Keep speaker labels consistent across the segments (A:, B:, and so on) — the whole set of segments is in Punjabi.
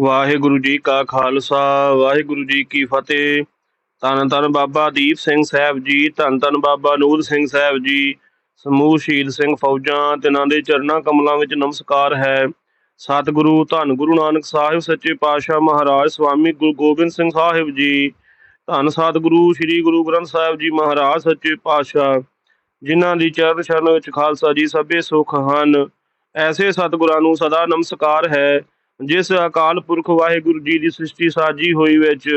A: ਵਾਹਿਗੁਰੂ ਜੀ ਕਾ ਖਾਲਸਾ, ਵਾਹਿਗੁਰੂ ਜੀ ਕੀ ਫਤਿਹ। ਧੰਨ ਧੰਨ ਬਾਬਾ ਦੀਪ ਸਿੰਘ ਸਾਹਿਬ ਜੀ, ਧੰਨ ਧੰਨ ਬਾਬਾ ਨੂਰ ਸਿੰਘ ਸਾਹਿਬ ਜੀ, ਸਮੂਹ ਸ਼ਹੀਦ ਸਿੰਘ ਫੌਜਾਂ, ਤਿਨਾਂ ਦੇ ਚਰਨਾਂ ਕਮਲਾਂ ਵਿੱਚ ਨਮਸਕਾਰ ਹੈ। ਸਤਿਗੁਰੂ, ਧੰਨ ਗੁਰੂ ਨਾਨਕ ਸਾਹਿਬ, ਸੱਚੇ ਪਾਤਸ਼ਾਹ ਮਹਾਰਾਜ ਸਵਾਮੀ ਗੁਰੂ ਗੋਬਿੰਦ ਸਿੰਘ ਸਾਹਿਬ ਜੀ, ਧੰਨ ਸਤਿਗੁਰੂ ਸ੍ਰੀ ਗੁਰੂ ਗ੍ਰੰਥ ਸਾਹਿਬ ਜੀ ਮਹਾਰਾਜ, ਸੱਚੇ ਪਾਤਸ਼ਾਹ, ਜਿਨ੍ਹਾਂ ਦੀ ਚਰਨ ਸ਼ਰਨ ਵਿੱਚ ਖਾਲਸਾ ਜੀ ਸਭੇ ਸੁਖ ਹਨ। ਐਸੇ ਸਤਿਗੁਰਾਂ ਨੂੰ ਸਦਾ ਨਮਸਕਾਰ ਹੈ। ਜਿਸ ਅਕਾਲ ਪੁਰਖ ਵਾਹਿਗੁਰੂ ਜੀ ਦੀ ਸ੍ਰਿਸ਼ਟੀ ਸਾਜੀ ਹੋਈ ਵਿੱਚ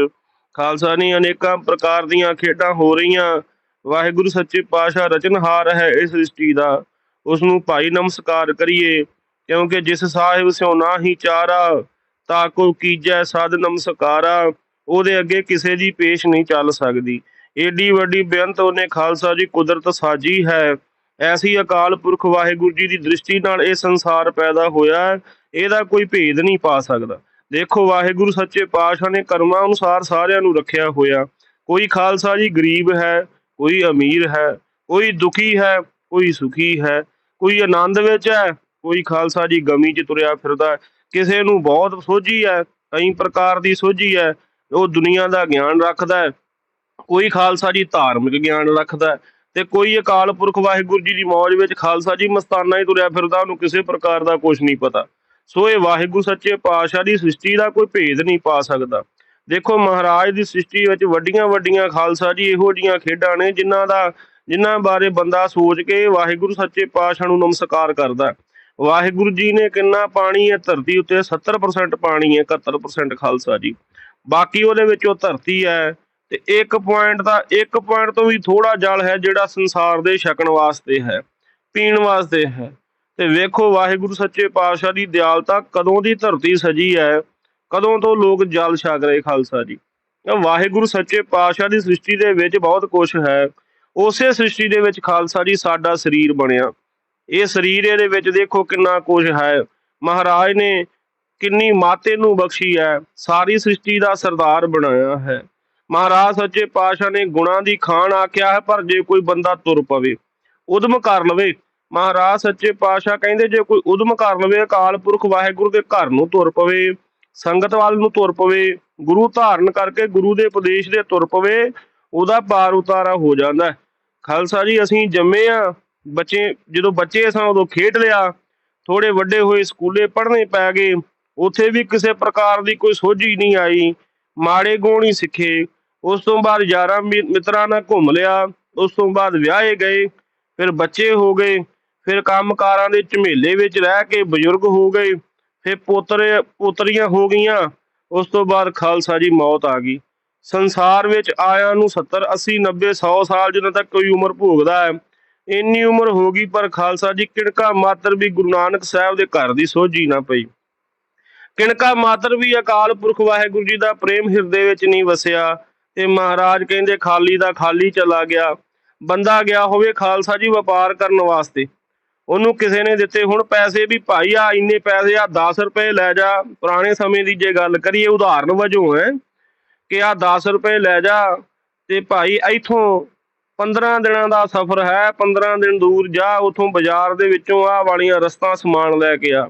A: ਖਾਲਸਾ ਨੇ ਅਨੇਕਾਂ ਪ੍ਰਕਾਰ ਦੀਆਂ ਖੇਡਾਂ ਹੋ ਰਹੀਆਂ। ਵਾਹਿਗੁਰੂ ਸੱਚੇ ਪਾਤਸ਼ਾਹ ਰਚਨਹਾਰ ਹੈ ਇਸ ਸ੍ਰਿਸ਼ਟੀ ਦਾ। ਉਸ ਨੂੰ ਭਾਈ ਨਮਸਕਾਰ ਕਰੀਏ, ਕਿਉਂਕਿ ਜਿਸ ਸਾਹਿਬ ਸਿਉ ਨਾਹੀ ਚਾਰਾ, ਤਾ ਕੋ ਕੀਜੈ ਸਦ ਨਮਸਕਾਰਾ, ਉਹਦੇ ਅੱਗੇ ਕਿਸੇ ਦੀ ਪੇਸ਼ ਨਹੀਂ ਚੱਲ ਸਕਦੀ। ਏਡੀ ਵੱਡੀ ਬੇਅੰਤ ਉਹਨੇ ਖਾਲਸਾ ਜੀ ਕੁਦਰਤ ਸਾਜੀ ਹੈ। ਐਸੀ ਅਕਾਲ ਪੁਰਖ ਵਾਹਿਗੁਰੂ ਜੀ ਦੀ ਦ੍ਰਿਸ਼ਟੀ ਨਾਲ ਇਹ ਸੰਸਾਰ ਪੈਦਾ ਹੋਇਆ ਇਹਦਾ ਕੋਈ ਭੇਦ ਨਹੀਂ ਪਾ ਸਕਦਾ। ਦੇਖੋ, ਵਾਹਿਗੁਰੂ ਸੱਚੇ ਪਾਤਸ਼ਾਹ ਨੇ ਕਰਮਾਂ ਅਨੁਸਾਰ ਸਾਰਿਆਂ ਨੂੰ ਰੱਖਿਆ ਹੋਇਆ। ਕੋਈ ਖਾਲਸਾ ਜੀ ਗਰੀਬ ਹੈ, ਕੋਈ ਅਮੀਰ ਹੈ, ਕੋਈ ਦੁਖੀ ਹੈ, ਕੋਈ ਸੁਖੀ ਹੈ। ਕੋਈ ਆਨੰਦ ਵਿੱਚ ਹੈ, ਕੋਈ ਖਾਲਸਾ ਜੀ ਗਮੀ 'ਚ ਤੁਰਿਆ ਫਿਰਦਾ ਕਿਸੇ ਨੂੰ ਬਹੁਤ ਸੋਝੀ ਹੈ, ਕਈ ਪ੍ਰਕਾਰ ਦੀ ਸੋਝੀ ਹੈ। ਉਹ ਦੁਨੀਆ ਦਾ ਗਿਆਨ ਰੱਖਦਾ ਹੈ। ਕੋਈ ਖਾਲਸਾ ਜੀ ਧਾਰਮਿਕ ਗਿਆਨ ਰੱਖਦਾ ਤੇ ਕੋਈ ਅਕਾਲ ਪੁਰਖ ਵਾਹਿਗੁਰੂ ਜੀ ਦੀ ਮੌਜ ਵਿੱਚ ਖਾਲਸਾ ਜੀ ਮਸਤਾਨਾ ਹੀ ਤੁਰਿਆ ਫਿਰਦਾ, ਉਹਨੂੰ ਕਿਸੇ ਪ੍ਰਕਾਰ ਦਾ ਕੁਝ ਨਹੀਂ ਪਤਾ। ਸੋ ਇਹ ਵਾਹਿਗੁਰੂ ਸੱਚੇ ਪਾਤਸ਼ਾਹ ਦੀ ਸ੍ਰਿਸ਼ਟੀ ਦਾ ਕੋਈ ਭੇਦ ਨਹੀਂ ਪਾ ਸਕਦਾ। ਦੇਖੋ ਮਹਾਰਾਜ ਦੀ ਸ੍ਰਿਸ਼ਟੀ ਵਿੱਚ ਵੱਡੀਆਂ ਵੱਡੀਆਂ ਖਾਲਸਾ ਜੀ ਇਹੋ ਜੀਆਂ ਖੇਡਾਂ ਨੇ ਜਿਨ੍ਹਾਂ ਦਾ ਜਿਨ੍ਹਾਂ ਬਾਰੇ ਬੰਦਾ ਸੋਚ ਕੇ ਵਾਹਿਗੁਰੂ ਸੱਚੇ ਪਾਤਸ਼ਾਹ ਨੂੰ ਨਮਸਕਾਰ ਕਰਦਾ ਵਾਹਿਗੁਰੂ ਜੀ ਨੇ ਕਿੰਨਾ ਪਾਣੀ ਹੈ, ਧਰਤੀ ਉੱਤੇ 70% ਪਾਣੀ ਹੈ 71% ਖਾਲਸਾ ਜੀ। ਬਾਕੀ ਉਹਦੇ ਵਿੱਚ ਉਹ ਧਰਤੀ ਹੈ ਤੇ ਇੱਕ ਪੁਆਇੰਟ ਦਾ ਇੱਕ ਪੁਆਇੰਟ ਤੋਂ ਵੀ ਥੋੜਾ ਜਲ ਹੈ ਜਿਹੜਾ ਸੰਸਾਰ ਦੇ ਛਕਣ ਵਾਸਤੇ ਹੈ, ਪੀਣ ਵਾਸਤੇ ਹੈ। ਤੇ ਵੇਖੋ ਵਾਹਿਗੁਰੂ ਸੱਚੇ ਪਾਤਸ਼ਾਹ ਦੀ ਦਿਆਲਤਾ ਕਦੋਂ ਦੀ ਧਰਤੀ ਸਜੀ ਹੈ, ਕਦੋਂ ਤੋਂ ਲੋਕ ਜਲ ਛਕ ਰਹੇ ਖਾਲਸਾ ਜੀ। ਵਾਹਿਗੁਰੂ ਸੱਚੇ ਪਾਤਸ਼ਾਹ ਦੀ ਸ੍ਰਿਸ਼ਟੀ ਦੇ ਵਿੱਚ ਬਹੁਤ ਕੁਝ ਹੈ। ਉਸੇ ਸ੍ਰਿਸ਼ਟੀ ਦੇ ਵਿੱਚ ਖਾਲਸਾ ਜੀ ਸਾਡਾ ਸਰੀਰ ਬਣਿਆ। ਇਹ ਸਰੀਰ ਇਹਦੇ ਵਿੱਚ ਦੇਖੋ ਕਿੰਨਾ ਕੁਝ ਹੈ। ਮਹਾਰਾਜ ਨੇ ਕਿੰਨੀ ਮਾਤੇ ਨੂੰ ਬਖਸ਼ੀ ਹੈ। ਸਾਰੀ ਸ੍ਰਿਸ਼ਟੀ ਦਾ ਸਰਦਾਰ ਬਣਾਇਆ ਹੈ। ਮਹਾਰਾਜ ਸੱਚੇ ਪਾਤਸ਼ਾਹ ਨੇ ਗੁਣਾਂ ਦੀ ਖਾਨ ਆਖਿਆ ਹੈ, ਪਰ ਜੇ ਕੋਈ ਬੰਦਾ ਤੁਰ ਪਵੇ, ਉਦਮ ਕਰ ਲਵੇ ਮਹਾਰਾਜ ਸੱਚੇ ਪਾਤਸ਼ਾਹ ਕਹਿੰਦੇ ਜੇ ਕੋਈ ਉਦਮ ਕਰ ਲਵੇ, ਅਕਾਲ ਪੁਰਖ ਵਾਹਿਗੁਰੂ ਦੇ ਘਰ ਨੂੰ ਤੁਰ ਪਵੇ, ਸੰਗਤ ਵੱਲ ਨੂੰ ਤੁਰ ਪਵੇ, ਗੁਰੂ ਧਾਰਨ ਕਰਕੇ ਗੁਰੂ ਦੇ ਉਪਦੇਸ਼ ਦੇ ਤੁਰ ਪਵੇ, ਉਹਦਾ ਪਾਰ ਉਤਾਰਾ ਹੋ ਜਾਂਦਾ ਖਾਲਸਾ ਜੀ, ਅਸੀਂ ਜੰਮੇ ਆ ਬੱਚੇ, ਜਦੋਂ ਬੱਚੇ ਸਾਂ, ਉਦੋਂ ਖੇਡ ਲਿਆ ਥੋੜੇ ਵੱਡੇ ਹੋਏ ਸਕੂਲੇ ਪੜ੍ਹਨੇ ਪੈ ਗਏ, ਉੱਥੇ ਵੀ ਕਿਸੇ ਪ੍ਰਕਾਰ ਦੀ ਕੋਈ ਸੋਝੀ ਨਹੀਂ ਆਈ। ਮਾੜੇ ਗੁਣ ਹੀ ਸਿੱਖੇ। ਉਸ ਤੋਂ ਬਾਅਦ ਯਾਰਾਂ ਮਿ- ਮਿੱਤਰਾਂ ਨਾਲ ਘੁੰਮ ਲਿਆ। ਉਸ ਤੋਂ ਬਾਅਦ ਵਿਆਹੇ ਗਏ। ਫਿਰ ਬੱਚੇ ਹੋ ਗਏ। ਫਿਰ ਕੰਮਕਾਰਾਂ ਦੇ ਝਮੇਲੇ ਵਿੱਚ ਰਹਿ ਕੇ ਬਜ਼ੁਰਗ ਹੋ ਗਏ। ਫਿਰ ਪੋਤਰੇ, ਪੋਤਰੀਆਂ ਹੋ ਗਈਆਂ। ਉਸ ਤੋਂ ਬਾਅਦ ਖਾਲਸਾ ਜੀ ਮੌਤ ਆ ਗਈ। ਸੰਸਾਰ ਵਿੱਚ ਆਇਆਂ ਨੂੰ 70 80 90 100 ਸਾਲ ਜਿੰਨਾ ਤੱਕ ਕੋਈ ਉਮਰ ਭੋਗਦਾ ਹੈ, ਇੰਨੀ ਉਮਰ ਹੋ ਗਈ, ਪਰ ਖਾਲਸਾ ਜੀ ਕਿਣਕਾ ਮਾਤਰ ਵੀ ਗੁਰੂ ਨਾਨਕ ਸਾਹਿਬ ਦੇ ਘਰ ਦੀ ਸੋਝੀ ਨਾ ਪਈ। ਕਿਣਕਾ ਮਾਤਰ ਵੀ ਅਕਾਲ ਪੁਰਖ ਵਾਹਿਗੁਰੂ ਜੀ ਦਾ ਪ੍ਰੇਮ ਹਿਰਦੇ ਵਿੱਚ ਨਹੀਂ ਵਸਿਆ ਤੇ ਮਹਾਰਾਜ ਕਹਿੰਦੇ, ਖਾਲੀ ਦਾ ਖਾਲੀ ਚਲਾ ਗਿਆ। ਬੰਦਾ ਗਿਆ ਹੋਵੇ ਖਾਲਸਾ ਜੀ ਵਪਾਰ ਕਰਨ ਵਾਸਤੇ। ਉਹਨੂੰ ਕਿਸੇ ਨੇ ਦਿੱਤੇ, ਹੁਣ ਪੈਸੇ ਵੀ ਭਾਈ ਆ, ਇੰਨੇ ਪੈਸੇ ਆ 10 ਰੁਪਏ ਲੈ ਜਾ। ਪੁਰਾਣੇ ਸਮੇਂ ਦੀ ਜੇ ਗੱਲ ਕਰੀਏ, ਉਦਾਹਰਨ ਵਜੋਂ ਹੈ, ਕਿ ਆ 10 ਰੁਪਏ ਲੈ ਜਾ ਤੇ ਭਾਈ ਇੱਥੋਂ 15 ਦਿਨਾਂ ਦਾ ਸਫ਼ਰ ਹੈ 15 ਦਿਨ ਦੂਰ ਜਾ, ਉਥੋਂ ਬਾਜ਼ਾਰ ਦੇ ਵਿੱਚੋਂ ਆ ਵਾਲੀਆਂ ਰਸਤਾ ਸਮਾਨ ਲੈ ਕੇ ਆ।